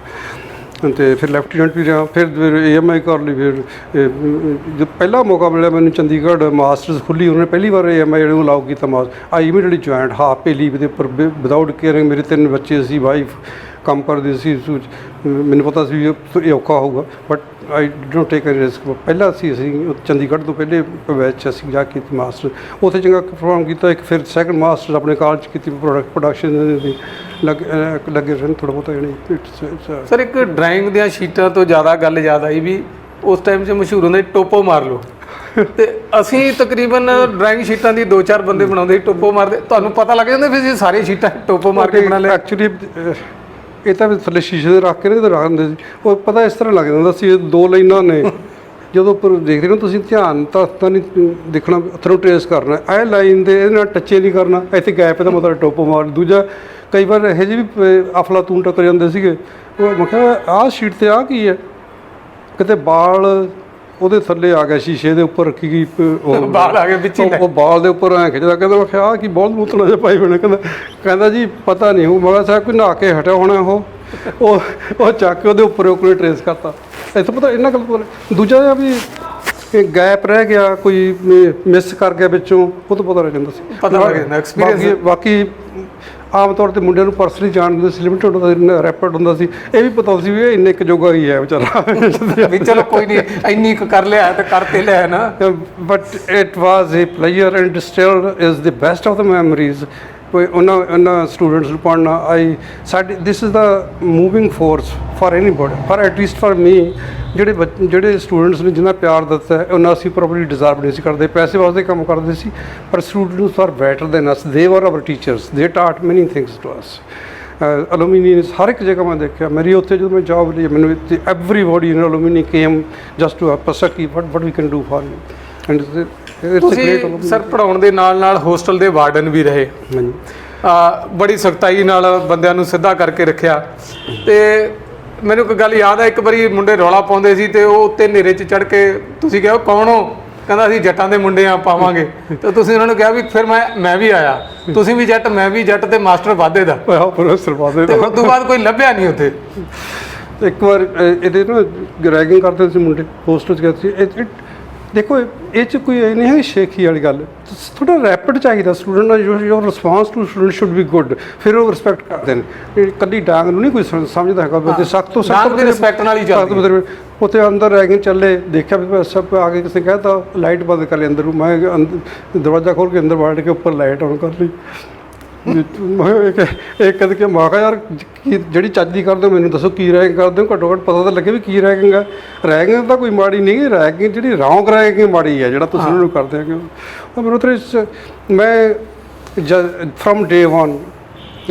ਤੇ ਫਿਰ ਲੈਫਟੀਨੈਂਟ ਵੀ ਰਿਹਾ। ਫਿਰ ਫਿਰ ਏਐਮਆਈ ਕਰ ਲਈ। ਫਿਰ ਇਹ, ਪਹਿਲਾ ਮੌਕਾ ਮਿਲਿਆ ਮੈਨੂੰ ਚੰਡੀਗੜ੍ਹ ਮਾਸਟਰਸ ਖੁੱਲੀ ਉਹਨੇ ਪਹਿਲੀ ਵਾਰ ਏਐਮਆਈ ਨੂੰ ਲਾਉ ਕੀਤਾ ਮਾਸ I immediately joined half pay leave ਦੇ ਉੱਪਰ ਵਿਦਆਊਟ ਕੇਅਰਿੰਗ ਮੇਰੇ ਤਿੰਨ ਬੱਚੇ ਸੀ ਵਾਈਫ ਕੰਮ ਕਰਦੇ ਸੀ ਸੂਚ ਮੈਨੂੰ ਪਤਾ ਸੀ ਵੀ ਇਹ ਇਹ ਔਖਾ ਹੋਊਗਾ but I don't take a risk ਪਹਿਲਾਂ ਸੀ ਅਸੀਂ ਉਹ ਚੰਡੀਗੜ੍ਹ ਤੋਂ ਪਹਿਲੇ ਬੈਚ ਅਸੀਂ ਜਾ ਕੇ ਕੀਤੀ ਮਾਸਟਰ ਉੱਥੇ ਚੰਗਾ ਪਰਫਾਰਮ ਕੀਤਾ ਇੱਕ ਫਿਰ ਸੈਕੰਡ ਮਾਸਟਰ ਆਪਣੇ ਕਾਲਜ ਕੀਤੀ ਪ੍ਰੋਡਕਟ ਪ੍ਰੋਡਕਸ਼ਨ ਦੀ ਲੱਗ ਅਹ ਲੱਗੇ ਰਹਿਣ ਥੋੜਾ ਬਹੁਤਾ ਜਾਣੀ it's- it's a- ਸਰ ਇੱਕ ਡਰਾਇੰਗ ਦੀਆਂ ਸ਼ੀਟਾਂ ਤੋਂ ਜ਼ਿਆਦਾ ਗੱਲ ਯਾਦ ਆਈ ਵੀ ਉਸ ਟਾਈਮ 'ਚ ਮਸ਼ਹੂਰ ਹੁੰਦੇ ਟੋਪੋ ਮਾਰ ਲਓ। ਤੇ ਅਸੀਂ ਤਕਰੀਬਨ ਡਰਾਇੰਗ ਸ਼ੀਟਾਂ ਦੀ ਦੋ ਚਾਰ ਬੰਦੇ ਬਣਾਉਂਦੇ ਸੀ ਟੋਪੋ ਮਾਰਦੇ ਤੁਹਾਨੂੰ ਪਤਾ ਲੱਗ ਜਾਂਦਾ ਫਿਰ ਅਸੀਂ ਸਾਰੀ ਸ਼ੀਟਾਂ ਟੋਪੋ ਮਾਰ ਕੇ ਬਣਾ ਲਿਆ ਐਕਚੁਅਲੀ ਇਹ ਤਾਂ ਵੀ ਥੱਲੇ ਸ਼ੀਸ਼ੇ ਦੇ ਰੱਖ ਕੇ ਨੇ ਤੇ ਰੱਖ ਦਿੰਦੇ ਸੀ। ਉਹ ਪਤਾ ਇਸ ਤਰ੍ਹਾਂ ਲੱਗ ਜਾਂਦਾ ਸੀ ਇਹ ਦੋ ਲਾਈਨਾਂ ਨੇ। ਜਦੋਂ ਉੱਪਰ ਦੇਖਦੇ ਹੋ ਤੁਸੀਂ ਧਿਆਨ ਤਾਂ ਤਾਂ ਨਹੀਂ ਦੇਖਣਾ, ਉੱਥੋਂ ਟਰੇਸ ਕਰਨਾ। ਇਹ ਲਾਈਨ ਦੇ ਇਹਦੇ ਨਾਲ ਟੱਚੇ ਨਹੀਂ ਕਰਨਾ। ਇੱਥੇ ਗੈਪ ਦਾ ਮਤਲਬ ਟੋਪੋ ਮਾਰ ਦੂਜਾ ਕਈ ਵਾਰ ਇਹੋ ਜਿਹੇ ਵੀ ਅਫਲਾਤੂਨ ਟੱਕਰ ਜਾਂਦੇ ਸੀਗੇ। ਉਹ ਮੈਂ ਕਿਹਾ, ਆਹ ਸ਼ੀਟ ਤੇ ਆਹ ਕੀ ਹੈ? ਕਿਤੇ ਬਾਲ ਉਹਦੇ ਥੱਲੇ ਆ ਗਿਆ ਸ਼ੀਸ਼ੇ ਦੇ ਉੱਪਰ ਰੱਖੀ ਗਈ ਪ- ਉਹ ਬਾਲ ਆ ਗਏ ਵਿੱਚ ਹੀ ਉਹ- ਉਹ ਬਾਲ ਦੇ ਉੱਪਰ ਐ ਖਿੱਚਦਾ ਕਹਿੰਦਾ ਮੈਂ ਕਿਹਾ ਆਹ ਕੀ ਬਹੁਤ ਮੂਤਣਾ ਜਿਹਾ ਪਾਈ ਹੋਣਾ ਕਹਿੰਦਾ ਕਹਿੰਦਾ ਜੀ ਪਤਾ ਨਹੀਂ ਉਹ ਮਗਾ ਸਾਹਿਬ ਕੋਈ ਨਹਾ ਕੇ ਹਟਿਆ ਹੋਣਾ ਉਹ ਉਹ ਉਹ ਚੱਕ ਕੇ ਉਹਦੇ ਉੱਪਰ ਉਹਨੇ ਟਰੇਸ ਕਰਤਾ। ਇੱਥੇ ਪਤਾ ਇਹਨਾਂ ਗੱਲ ਪਤਾ ਦੂਜਾ ਇਹ ਵੀ ਇਹ ਗੈਪ ਰਹਿ ਗਿਆ ਕੋਈ ਮਿਸ ਕਰ ਗਿਆ ਵਿੱਚੋਂ ਉਹ ਤੋਂ ਪਤਾ ਲੱਗ ਜਾਂਦਾ ਸੀ। ਪਤਾ ਲੱਗ ਜਾਂਦਾ, experience- ਬਾਕੀ- ਬਾਕੀ ਆਮ ਤੌਰ ਤੇ ਮੁੰਡਿਆਂ ਨੂੰ ਪਰਸਨਲੀ ਜਾਣਦੇ ਸੀ ਲਿਮਿਟਡ ਹੁੰਦਾ ਸੀ ਰੈਪਿਡ ਹੁੰਦਾ ਸੀ। ਇਹ ਵੀ ਪਤਾ ਸੀ ਵੀ ਇਹ ਇੰਨੇ ਕੁ ਜੋਗਾ ਹੀ ਹੈ ਵਿਚਾਰਾ। ਵੀ ਚਲੋ ਕੋਈ ਨਹੀਂ ਇੰਨੀ ਕੁ ਕਰ ਲਿਆ ਤੇ ਕਰਤੇ ਲਿਆ ਨਾ। But it was a pleasure and still is the best of the memories. ਕੋਈ ਉਹਨਾਂ ਉਹਨਾਂ ਸਟੂਡੈਂਟਸ ਨੂੰ ਪੜਨਾ ਆਈ। ਸਾਡੀ this is the moving force for anybody for at least for me ਜਿਹੜੇ ਜਿਹੜੇ ਸਟੂਡੈਂਟਸ ਨੇ ਜਿੰਨਾ ਪਿਆਰ ਦਿੱਤਾ ਹੈ, ਉਹਨਾਂ ਅਸੀਂ ਪ੍ਰੋਪਰਲੀ ਡਿਜ਼ਰਵ ਨਹੀਂ ਸੀ ਕਰਦੇ। ਪੈਸੇ ਵਾਸਤੇ ਕੰਮ ਕਰਦੇ ਸੀ, ਪਰ students are better than us they were our teachers they taught many things to us alumni ਨੇ ਹਰ ਇੱਕ ਜਗ੍ਹਾ ਮੈਂ ਦੇਖਿਆ। ਮੇਰੀ ਉੱਥੇ ਜਦੋਂ ਮੈਂ ਜੌਬ ਲਈ, ਮੈਨੂੰ everybody in alumni came just to ask what we can do for you and ਤੁਸੀਂ ਸਰ ਪੜਾਉਣ ਦੇ ਨਾਲ ਨਾਲ ਹੋਸਟਲ ਦੇ ਵਾਰਡਨ ਵੀ ਰਹੇ। ਹਾਂਜੀ। ਆ ਬੜੀ ਸਖਤਾਈ ਨਾਲ ਬੰਦਿਆਂ ਨੂੰ ਸਿੱਧਾ ਕਰਕੇ ਰੱਖਿਆ। ਤੇ ਮੈਨੂੰ ਇੱਕ ਗੱਲ ਯਾਦ ਆ ਇੱਕ ਵਾਰੀ ਮੁੰਡੇ ਰੌਲਾ ਪਾਉਂਦੇ ਸੀ ਤੇ ਉਹ ਉੱਤੇ ਨੇਰੇ 'ਚ ਚੜ ਕੇ ਤੁਸੀਂ ਕਿਹਾ ਕੌਣ ਹੋ? ਕਹਿੰਦਾ ਅਸੀਂ ਜੱਟਾਂ ਦੇ ਮੁੰਡੇ ਆ ਪਾਵਾਂਗੇ। ਤੇ ਤੁਸੀਂ ਉਹਨਾਂ ਨੂੰ ਕਿਹਾ ਵੀ ਫਿਰ ਮੈਂ ਮੈਂ ਵੀ ਆਇਆ। ਤੁਸੀਂ ਵੀ ਜੱਟ ਮੈਂ ਵੀ ਜੱਟ ਤੇ ਮਾਸਟਰ ਵਾਧੇ ਦਾ। ਆਹ ਪ੍ਰੋਫੈਸਰ ਬਾਦੇ ਤੇ ਉਸ ਤੋਂ ਬਾਅਦ ਕੋਈ ਲੱਭਿਆ ਨਹੀਂ ਉੱਥੇ। ਇੱਕ ਵਾਰ ਇਹਦੇ ਨਾ ਰੈਗਿੰਗ ਕਰਦੇ ਸੀ ਮੁੰਡੇ ਹੋਸਟਲ ਚ ਗਏ ਸੀ। ਦੇਖੋ ਇਹ ਚ ਕੋਈ ਇਹ ਨਹੀਂ ਹੈ ਸ਼ੇਖੀ ਵਾਲੀ ਗੱਲ। ਥੋੜਾ ਰੈਪਿਡ ਚਾਹੀਦਾ student the your response to student should be good ਫਿਰ ਉਹ ਰਿਸਪੈਕਟ ਕਰਦੇ ਨੇ। ਇਹ ਕੱਲੀ ਡਾਂਗ ਨੂੰ ਨਹੀਂ ਕੋਈ ਸਮ- ਸਮਝਦਾ ਹੈਗਾ ਵੀ ਸਖਤ ਤੋਂ ਡਾਂਗ ਵੀ respect ਨਾਲ ਹੀ ਚੱਲਦੀ। ਉੱਥੇ ਅੰਦਰ ਰੈਗਿੰਗ ਚੱਲੇ ਦੇਖਿਆ ਵੀ ਸਭ ਆ ਕੇ ਕਿਸੇ ਕਹਿੰਦਾ ਲਾਈਟ ਬੰਦ ਕਰ ਲਈ ਅੰਦਰ। ਮੈਂ ਦਰਵਾਜ਼ਾ ਖੋਲ ਕੇ ਅੰਦਰ ਵੜ ਕੇ ਉੱਪਰ ਲਾਈਟ ਆਨ ਕਰ ਲਈ। ਮੈਂ ਇੱਕ ਇੱਕ ਕਦ ਕਿ ਮੈਂ ਕਿਹਾ ਯਾਰ ਕੀ ਜਿਹੜੀ ਚੱਜ ਦੀ ਕਰਦੇ ਹੋ ਮੈਨੂੰ ਦੱਸੋ ਕੀ ਰੈਗਿੰਗ ਕਰਦੇ ਹੋ? ਘੱਟੋ ਘੱਟ ਪਤਾ ਤਾਂ ਲੱਗੇ ਵੀ ਕੀ ਰੈਗਿੰਗ ਹੈ ਰੈਗਿੰਗ ਤਾਂ ਕੋਈ ਮਾੜੀ ਨਹੀਂ ਰੈਗਿੰਗ ਜਿਹੜੀ ਰੌਂਗ ਰੈਗਿੰਗ ਮਾੜੀ ਹੈ ਜਿਹੜਾ ਤੁਸੀਂ ਉਹਨੂੰ ਕਰਦੇ ਹੋ। ਉਹ ਮੈਨੂੰ ਤਾਂ ਇਸ 'ਚ- ਮੈਂ ਫਰਮ ਡੇ 1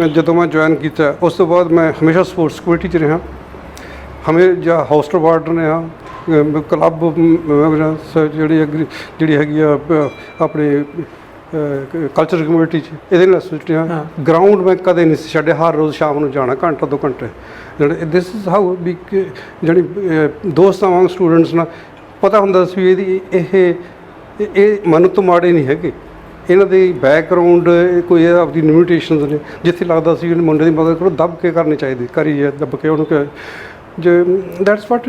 ਜਦੋਂ ਮੈਂ ਜੁਆਇਨ ਕੀਤਾ ਉਸ ਤੋਂ ਬਾਅਦ ਮੈਂ ਹਮੇਸ਼ਾ ਸਪੋਰਟਸ ਸਿਕਿਉਰਿਟੀ 'ਚ ਰਿਹਾ। ਹਮੇ ਜਾਂ ਹੋਸਟਲ ਵਾਰਡਨ ਆ ਕਲੱਬ ਜਿਹੜੀ ਜਿਹੜੀ ਹੈਗੀ ਆ ਆਪਣੇ ਕਲਚਰ ਕਮਿਊਨਿਟੀ ਚ। ਇਹਦੇ ਨਾਲ ਐਸੋਸੀਏਟ ਹਾਂ। ਆ ਗਰਾਊਂਡ ਮੈਂ ਕਦੇ ਨਹੀਂ ਛੱਡਿਆ ਹਰ ਰੋਜ਼ ਸ਼ਾਮ ਨੂੰ ਜਾਣਾ ਘੰਟਾ ਦੋ ਘੰਟੇ। ਜਿਹੜੇ ਦਿਸ ਇਜ਼ ਹਾਊ ਵੀ ਜਿਹੜੀ ਦੋਸਤਾਂ ਵਾਂਗ ਸਟੂਡੈਂਟਸ ਨਾਲ ਪਤਾ ਹੁੰਦਾ ਸੀ ਇਹਦੀ ਇਹ ਇਹ- ਮਨ ਤੋਂ ਮਾੜੇ ਨਹੀਂ ਹੈਗੇ। ਇਹਨਾਂ ਦੇ ਬੈਕਗ੍ਰਾਉਂਡ ਕੋਈ ਇਹ ਆਪਦੀ ਲਿਮਿਟੇਸ਼ਨਸ ਨੇ। ਜਿੱਥੇ ਲੱਗਦਾ ਸੀ ਕਿ ਮੁੰਡੇ ਦੀ ਮਦਦ ਕਰੋ ਦੱਬ ਕੇ ਕਰਨੀ ਚਾਹੀਦੀ ਕਰੀ ਹੈ ਦੱਬ ਕੇ ਉਹਨੂੰ ਕਿ ਜੇ ਦੈਟਸ ਵਾਟ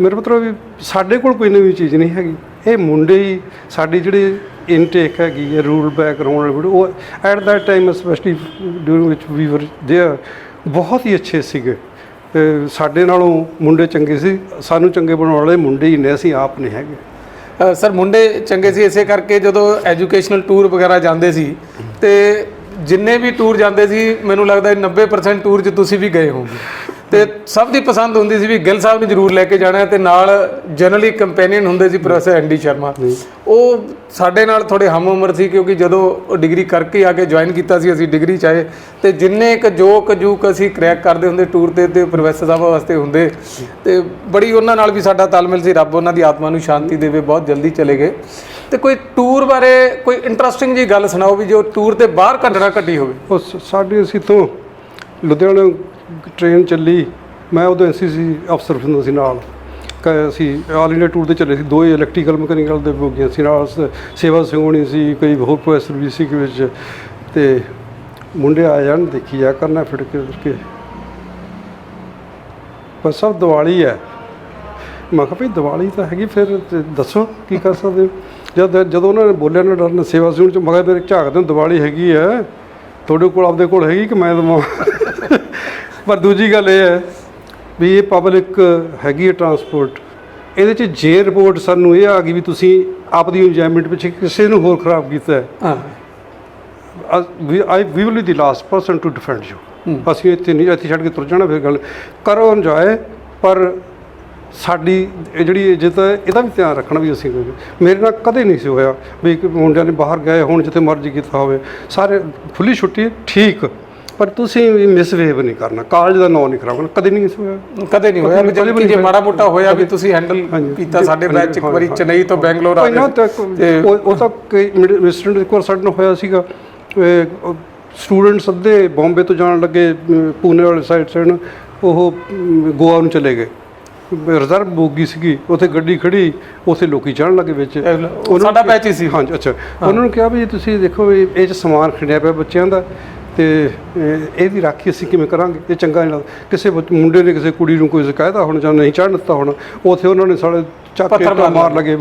ਮੇਰੇ ਮਤਲਬ ਵੀ ਸਾਡੇ ਕੋਲ ਕੋਈ ਨਵੀਂ ਚੀਜ਼ ਨਹੀਂ ਹੈਗੀ। ਇਹ ਮੁੰਡੇ ਹੀ ਸਾਡੀ ਜਿਹੜੀ ਇਨਟੇਕ ਹੈਗੀ ਹੈ ਰੂਲ ਬੈਕਗ੍ਰਾਉਂਡ ਉਹ at that time specially during which we were there ਬਹੁਤ ਹੀ ਅੱਛੇ ਸੀਗੇ ਅਹ ਸਾਡੇ ਨਾਲੋਂ ਮੁੰਡੇ ਚੰਗੇ ਸੀ ਸਾਨੂੰ ਚੰਗੇ ਬਣਾਉਣ ਵਾਲੇ ਮੁੰਡੇ ਹੀ ਨੇ ਅਸੀਂ ਆਪ ਨਹੀਂ ਹੈਗੇ ਅ, ਸਰ ਮੁੰਡੇ ਚੰਗੇ ਸੀ ਇਸੇ ਕਰਕੇ ਜਦੋਂ ਐਜੂਕੇਸ਼ਨਲ ਟੂਰ ਵਗੈਰਾ ਜਾਂਦੇ ਸੀ ਤੇ ਜਿੰਨੇ ਵੀ ਟੂਰ ਜਾਂਦੇ ਸੀ ਮੈਨੂੰ ਲੱਗਦਾ ਹੈ 90% ਟੂਰ 'ਚ ਤੁਸੀਂ ਵੀ ਗਏ ਹੋਵੋਗੇ ਤੇ ਸਭ ਦੀ ਪਸੰਦ ਹੁੰਦੀ ਸੀ ਵੀ ਗਿੱਲ ਸਾਹਿਬ ਨੂੰ ਜ਼ਰੂਰ ਲੈ ਕੇ ਜਾਣਾ ਤੇ ਨਾਲ ਜਨਰਲੀ ਕੰਪੈਨੀਅਨ ਹੁੰਦੇ ਸੀ ਪ੍ਰੋਫੈਸਰ ਐਨਡੀ ਸ਼ਰਮਾ। ਉਹ ਸਾਡੇ ਨਾਲ ਥੋੜੇ ਹਮ ਉਮਰ ਸੀ ਕਿਉਂਕਿ ਜਦੋਂ ਉਹ ਡਿਗਰੀ ਕਰਕੇ ਆ ਕੇ ਜੁਆਇਨ ਕੀਤਾ ਸੀ ਅਸੀਂ ਡਿਗਰੀ ਚਾਹੇ ਤੇ ਜਿੰਨੇ ਕ ਜੋਕ ਜੂਕ ਅਸੀਂ ਕ੍ਰੈਕ ਕਰਦੇ ਹੁੰਦੇ ਟੂਰ ਤੇ ਤੇ ਪ੍ਰੋਫੈਸਰ ਸਾਹਿਬ ਵਾਸਤੇ ਹੁੰਦੇ। ਤੇ ਬੜੀ ਉਹਨਾਂ ਨਾਲ ਵੀ ਸਾਡਾ ਤਾਲਮੇਲ ਸੀ ਰੱਬ ਉਹਨਾਂ ਦੀ ਆਤਮਾ ਨੂੰ ਸ਼ਾਂਤੀ ਦੇਵੇ ਬਹੁਤ ਜਲਦੀ ਚਲੇ ਗਏ। ਤੇ ਕੋਈ ਟੂਰ ਬਾਰੇ ਕੋਈ ਇੰਟਰਸਟਿੰਗ ਜੀ ਗੱਲ ਸੁਣਾਓ ਵੀ ਜੋ ਟੂਰ ਤੇ ਬਾਹਰ ਘਟਣਾ ਘਟੀ ਹੋਵੇ। ਉਹ ਸਾਡੇ ਅਸੀਂ ਤੋਂ ਲੁਧਿਆਣਾ ਟ੍ਰੇਨ ਚੱਲੀ, ਮੈਂ ਉਦੋਂ ਐਨਸੀਸੀ ਅਫਸਰ ਹੁੰਦਾ ਸੀ ਨਾਲ। ਕ- ਅਸੀਂ ਆਲ ਇੰਡੀਆ ਟੂਰ ਤੇ ਚੱਲੇ ਸੀ। ਦੋ ਇਲੈਕਟ੍ਰੀਕਲ ਮਕੈਨੀਕਲ ਦੇ ਬੋਗੀਆਂ ਸੀ ਨਾਲ, ਸ- ਸੇਵਾ ਸਿੰਘਣੀ ਸੀ, ਕੋਈ ਹੋਰ ਪ੍ਰੋਫੈਸਰ ਵੀ ਸੀ ਕਿ ਵਿੱਚ। ਤੇ ਮੁੰਡੇ ਆ ਜਾਣ, ਦੇਖੀ ਜਾ ਕਰਨਾ, ਫਿਰ ਕੇ ਕੇ। ਬਸ ਸਭ ਦੀਵਾਲੀ ਹੈ। ਮੈਂ ਕਿਹਾ ਭਈ ਦੀਵਾਲੀ ਤਾਂ ਹੈਗੀ, ਫਿਰ ਤੇ ਦੱਸੋ ਕੀ ਕਰ ਸਕਦੇ ਹੋ? ਜਦ, ਜਦੋਂ ਉਹਨਾਂ ਨੇ ਬੋਲਿਆ ਨਾ ਡਰਨ, ਸੇਵਾ ਸਿੰਘ ਚ, ਮੈਂ ਕਿਹਾ ਮੇਰੇ ਝਾਕਦੇ ਨੂੰ ਦੀਵਾਲੀ ਹੈਗੀ ਹੈ। ਤੁਹਾਡੇ ਕੋਲ ਆਪਦੇ ਕੋਲ ਹੈਗੀ ਕਿ ਮੈਂ ਦਵਾਂ? ਪਰ ਦੂਜੀ ਗੱਲ ਇਹ ਹੈ ਵੀ ਇਹ ਪਬਲਿਕ ਹੈਗੀ ਹੈ ਟਰਾਂਸਪੋਰਟ ਇਹਦੇ ਚ ਜੇ ਰਿਪੋਰਟ ਸਾਨੂੰ ਇਹ ਆ ਗਈ ਵੀ ਤੁਸੀਂ ਆਪਦੀ ਇੰਜੋਇਮੈਂਟ ਪਿੱਛੇ ਕਿਸੇ ਨੂੰ ਹੋਰ ਖਰਾਬ ਕੀਤਾ ਹੈ। ਹਾਂ। I we will be the last person to defend you ਅਸੀਂ ਇੱਥੇ ਨਹੀਂ ਇੱਥੇ ਛੱਡ ਕੇ ਤੁਰ ਜਾਣਾ ਫਿਰ ਗੱਲ ਕਰੋ ਇੰਜੋਏ ਪਰ ਸਾਡੀ ਇਹ ਜਿਹੜੀ ਇੱਜ਼ਤ ਹੈ ਇਹਦਾ ਵੀ ਧਿਆਨ ਰੱਖਣਾ ਵੀ ਅਸੀਂ ਮੇਰੇ ਨਾਲ ਕਦੇ ਨਹੀਂ ਸੀ ਹੋਇਆ ਵੀ ਮੁੰਡਿਆਂ ਨੇ ਬਾਹਰ ਗਏ ਹੁਣ ਜਿੱਥੇ ਮਰਜ਼ੀ ਕੀਤਾ ਹੋਵੇ। ਸਾਰੇ ਖੁੱਲੀ ਛੁੱਟੀ ਠੀਕ। ਪਰ ਤੁਸੀਂ ਵੀ ਮਿਸਬਿਹੇਵ ਨਹੀਂ ਕਰਨਾ। ਕਾਲਜ ਦਾ ਨਾਂ ਨਹੀਂ ਖਰਾਬ ਕਰਨਾ। ਕਦੇ ਨਹੀਂ ਸੀ ਹੋਇਆ ਕਦੇ ਨਹੀਂ ਹੋਇਆ ਵੀ ਕਿ ਜੇ ਨਹੀਂ ਮਾੜਾ ਮੋਟਾ ਹੋਇਆ। ਵੀ ਤੁਸੀਂ ਹੈਂਡਲ। ਕੀਤਾ ਸਾਡੇ ਬੈਚ ਇੱਕ ਵਾਰੀ। ਚੇਨਈ ਤੋਂ ਬੈਂਗਲੌਰ ਆ ਗਏ। ਉਹ ਤਾਂ ਕਈ ਇਨਸੀਡੈਂਟ ਇੱਕ ਵਾਰ ਸਾਡੇ ਨਾਲ ਹੋਇਆ ਸੀਗਾ। ਸਟੂਡੈਂਟਸ ਅੱਧੇ ਬੰਬੇ ਤੋਂ ਜਾਣ ਲੱਗੇ ਪੂਨੇ ਵਾਲੇ ਸਾਈਡ ਸਨ ਉਹ ਗੋਆ ਨੂੰ ਚਲੇ ਗਏ। ਰਿਜ਼ਰਵ ਬੋਗੀ ਸੀਗੀ। ਉੱਥੇ ਗੱਡੀ ਖੜੀ ਉੱਥੇ ਲੋਕੀ ਚੜਨ ਲੱਗੇ ਵਿੱਚ। ਸਾਡਾ ਹੀ ਸੀ। ਹਾਂਜੀ ਅੱਛਾ। ਉਹਨਾਂ ਨੂੰ ਕਿਹਾ ਵੀ ਤੁਸੀਂ ਦੇਖੋ ਵੀ ਇਹ ਚ ਸਮਾਨ ਖਿੰਡਿਆ ਪਿਆ ਬੱਚਿਆਂ ਦਾ। ਤੇ ਇਹ- ਇਹਦੀ ਰਾਖੀ ਅਸੀਂ ਕਿਵੇਂ ਕਰਾਂਗੇ? ਇਹ ਚੰਗਾ ਨਹੀਂ ਲੱਗਦਾ। ਕਿਸੇ ਮੁੰਡੇ ਨੇ ਕਿਸੇ ਕੁੜੀ ਨੂੰ ਕੋਈ ਸ਼ਿਕਾਇਤਾ ਹੁਣ ਜਾਂ ਨਹੀਂ ਚੜ੍ਹ ਦਿੱਤਾ ਹੋਣਾ ਉੱਥੇ ਉਹਨਾਂ ਨੇ ਸਾਲੇ ਚੱਕ ਕੇ ਮਾਰ ਲਗੇ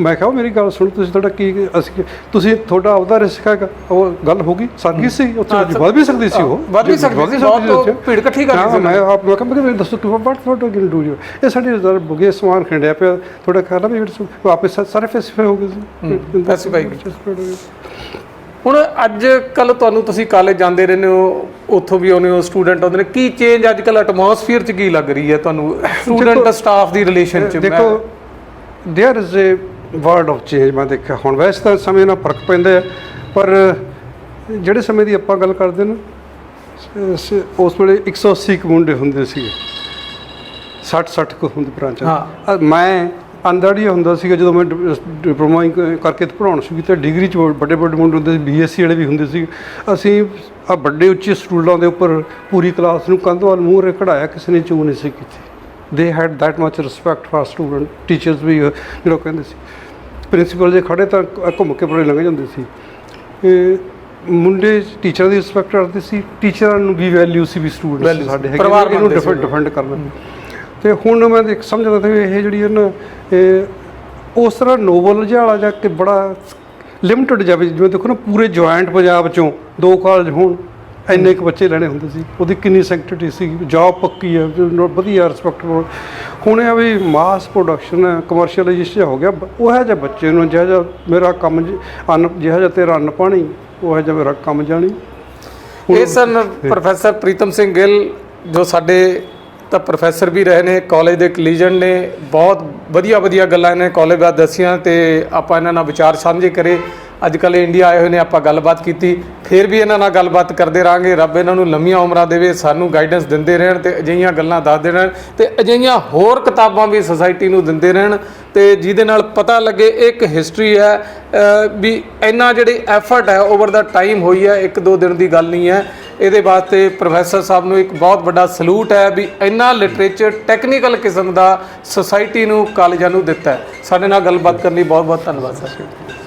ਮੈਂ ਕਿਹਾ ਉਹ ਮੇਰੀ ਗੱਲ ਸੁਣ ਤੁਸੀਂ ਤੁਹਾਡਾ ਕੀ ਅਸੀਂ ਤੁਸੀਂ ਤੁਹਾਡਾ ਆਪਦਾ ਰਿਸਕ ਹੈਗਾ ਉਹ ਗੱਲ ਹੋ ਗਈ। ਸਾਡੀ ਸੀ? ਉੱਥੇ ਵੱਧ ਵੀ ਸਕਦੀ ਸੀ ਉਹ। ਵੱਧ ਵੀ ਸਕਦੀ ਸੀ, ਬਹੁਤ। ਭੀੜ ਇਕੱਠੀ ਕਰਨੀ ਹਾਂ, ਸੀ ਮੈਂ ਆਪ ਮੈਂ ਕਿਹਾ ਮੈਨੂੰ ਦੱਸੋ ਕਿ what what can do you ਇਹ ਸਾਡੇ ਹੋ ਗਏ ਸਮਾਨ ਖਿੰਡਿਆ ਪਿਆ ਤੁਹਾਡਾ ਖਿਆਲ ਵੀ ਵਾਪਸ ਸਾਰੇ ਫੈਸਿਫਾਈ ਹੋ ਗਏ ਸੀ। specify ਹੁਣ ਅੱਜ ਕੱਲ ਤੁਹਾਨੂੰ ਤੁਸੀਂ ਕਾਲਜ ਜਾਂਦੇ ਰਹਿੰਦੇ ਹੋ ਉੱਥੋਂ ਵੀ ਆਉਂਦੇ ਹੋ ਸਟੂਡੈਂਟ ਆਉਂਦੇ ਨੇ ਕੀ ਚੇਂਜ ਅੱਜ ਕੱਲ ਐਟਮੋਸਫੀਅਰ ਚ ਕੀ ਲੱਗ ਰਹੀ ਹੈ ਤੁਹਾਨੂੰ ਸਟੂਡੈਂਟ ਸਟਾਫ ਦੀ ਰਿਲੇਸ਼ਨ ਚ ਦੇਖੋ there is a word of change ਮੈਂ ਦੇਖਿਆ ਹੁਣ ਵੈਸੇ ਤਾਂ ਸਮੇਂ ਨਾਲ ਫਰਕ ਪੈਂਦਾ ਹੈ ਪਰ ਜਿਹੜੇ ਸਮੇਂ ਦੀ ਆਪਾਂ ਗੱਲ ਕਰਦੇ ਨਾ ਸ- ਸ- ਉਸ ਵੇਲੇ 180 ਕੁ ਮੁੰਡੇ ਹੁੰਦੇ ਸੀਗੇ 60 60 ਕੁ ਹੁੰਦੇ ਬ੍ਰਾਂਚ ਹਾਂ। ਮੈਂ ਅੰਦਰੜੀ ਹੁੰਦਾ ਸੀਗਾ ਜਦੋਂ ਮੈਂ ਡਿਪਲੋਮਾ ਕਰਕੇ ਪੜਾਉਣ ਸ਼ੁਰੂ ਕੀਤਾ ਡਿਗਰੀ ਚ ਵੱਡੇ ਵੱਡੇ ਮੁੰਡੇ ਹੁੰਦੇ ਸੀ ਬੀਐਸਸੀ ਵਾਲੇ ਵੀ ਹੁੰਦੇ ਸੀ ਅਸੀਂ ਆ ਵੱਡੇ ਉੱਚੇ ਸਟੂਲਾਂ ਦੇ ਉੱਪਰ ਪੂਰੀ ਕਲਾਸ ਨੂੰ ਕੰਧ ਵੱਲ ਮੂੰਹ ਰੇ ਕਢਾਇਆ ਕਿਸੇ ਨੇ ਚੂ ਨਹੀਂ ਸੀ। ਕੀਤੀ ਦੇ had that much respect for student teachers ਵੀ ਜਿਹੜਾ ਕਹਿੰਦੇ ਸੀ। ਪ੍ਰਿੰਸੀਪਲ ਜੇ ਖੜੇ ਤਾਂ ਘੁੰਮ ਕੇ ਬੜੇ ਲੰਘ ਜਾਂਦੇ ਸੀ। ਮੁੰਡੇ ਟੀਚਰਾਂ ਦੀ ਰਿਸਪੈਕਟ ਕਰਦੇ ਸੀ ਟੀਚਰਾਂ ਨੂੰ ਵੀ ਵੈਲਿਊ ਸੀ ਵੀ Value ਸਾਡੇ ਹੈਗੇ ਪਰਿਵਾਰ ਨੇ, ਇਹਨੂੰ ਡਿਫੈਂਡ ਕਰਨਾ। ਤੇ ਹੁਣ ਮੈਂ ਦੇਖ ਸਮਝਦਾ ਤੇ ਇਹ ਜਿਹੜੀ ਹੈ ਨਾ ਇਹ ਉਸ ਤਰ੍ਹਾਂ ਨੋਬਲ ਜਿਹਾ ਵਾਲਾ ਜਾਂ ਕਿ ਬੜਾ ਲਿਮਟਿਡ ਜਾਵੇ ਜਿਵੇਂ ਦੇਖੋ ਨਾ ਪੂਰੇ ਜੁਆਇੰਟ ਪੰਜਾਬ ਚੋਂ ਦੋ ਕਾਲਜ ਹੋਣ ਇੰਨੇ ਕੁ ਬੱਚੇ ਲੈਣੇ ਹੁੰਦੇ ਸੀ। ਉਹਦੀ ਕਿੰਨੀ ਸੈਕਟਰੀ ਸੀ ਜੌਬ ਪੱਕੀ ਹੈ ਜੋ ਵਧੀਆ ਰਿਸਪੈਕਟਬਲ ਹੁਣ। ਇਹ ਆ ਵੀ ਮਾਸ ਪ੍ਰੋਡਕਸ਼ਨ ਕਮਰਸ਼ੀਅਲਾਈਜੇਸ਼ਨ ਹੋ ਗਿਆ ਉਹ ਹੈ ਜਿਹਾ ਬੱਚੇ ਨੂੰ ਜਿਹੜਾ ਜਿਹਾ ਮੇਰਾ ਕੰਮ ਜ- ਅੰਨ ਜਿਹੜਾ ਜਿਹਾ ਤੇਰਾ ਅੰਨ ਪਾਣੀ ਉਹ ਹੈ ਜਿਹਾ ਮੇਰਾ ਕੰਮ ਜਾਣੀ। ਇਹ ਸਨ ਪ੍ਰੋਫੈਸਰ ਪ੍ਰੀਤਮ ਸਿੰਘ ਗਿੱਲ ਜੋ ਸਾਡੇ ਤਾਂ ਪ੍ਰੋਫੈਸਰ ਵੀ ਰਹੇ ਨੇ ਕਾਲਜ ਦੇ ਕਲੀਜਨ ਨੇ, ਬਹੁਤ ਵਧੀਆ ਵਧੀਆ ਗੱਲਾਂ ਇਹਨੇ ਕਾਲਜ ਬਾਰੇ ਦੱਸੀਆਂ ਤੇ ਆਪਾਂ ਇਹਨਾਂ ਨਾਲ ਵਿਚਾਰ ਸਾਂਝੇ ਕਰੇ। ਅੱਜ ਕੱਲ੍ਹ ਇੰਡੀਆ ਆਏ ਹੋਏ ਨੇ, ਆਪਾਂ ਗੱਲਬਾਤ ਕੀਤੀ। ਫਿਰ ਵੀ ਇਹਨਾਂ ਨਾਲ ਗੱਲਬਾਤ ਕਰਦੇ ਰਾਂਗੇ ਰੱਬ ਇਹਨਾਂ ਨੂੰ ਲੰਮੀਆਂ ਉਮਰਾਂ ਦੇਵੇ, ਸਾਨੂੰ ਗਾਈਡੈਂਸ ਦਿੰਦੇ ਰਹਿਣ ਤੇ ਅਜਿਹੀਆਂ ਗੱਲਾਂ ਦੱਸਦੇ ਰਹਿਣ ਤੇ ਅਜਿਹੀਆਂ ਹੋਰ ਕਿਤਾਬਾਂ ਵੀ ਸੁਸਾਇਟੀ ਨੂੰ ਦਿੰਦੇ ਰਹਿਣ ਤੇ ਜਿਹਦੇ ਨਾਲ ਪਤਾ ਲੱਗੇ ਇਹ ਇੱਕ ਹਿਸਟਰੀ ਹੈ ਵੀ ਇੰਨਾ ਜਿਹੜੀ ਐਫਰਟ ਹੈ ਓਵਰ ਦਾ ਟਾਈਮ ਹੋਈ ਹੈ, ਇੱਕ ਦੋ ਦਿਨ ਦੀ ਗੱਲ ਨਹੀਂ ਹੈ। ਇਹਦੇ ਵਾਸਤੇ ਪ੍ਰੋਫੈਸਰ ਸਾਹਿਬ ਨੂੰ ਇੱਕ ਬਹੁਤ ਵੱਡਾ ਸਲੂਟ ਹੈ ਵੀ ਇੰਨਾ ਲਿਟਰੇਚਰ ਟੈਕਨੀਕਲ ਕਿਸਮ ਦਾ ਸੁਸਾਇਟੀ ਨੂੰ, ਕਾਲਜਾਂ ਨੂੰ ਦਿੱਤਾ ਸਾਡੇ ਨਾਲ ਗੱਲਬਾਤ ਕਰਨ ਲਈ ਬਹੁਤ ਬਹੁਤ ਧੰਨਵਾਦ ਸਰ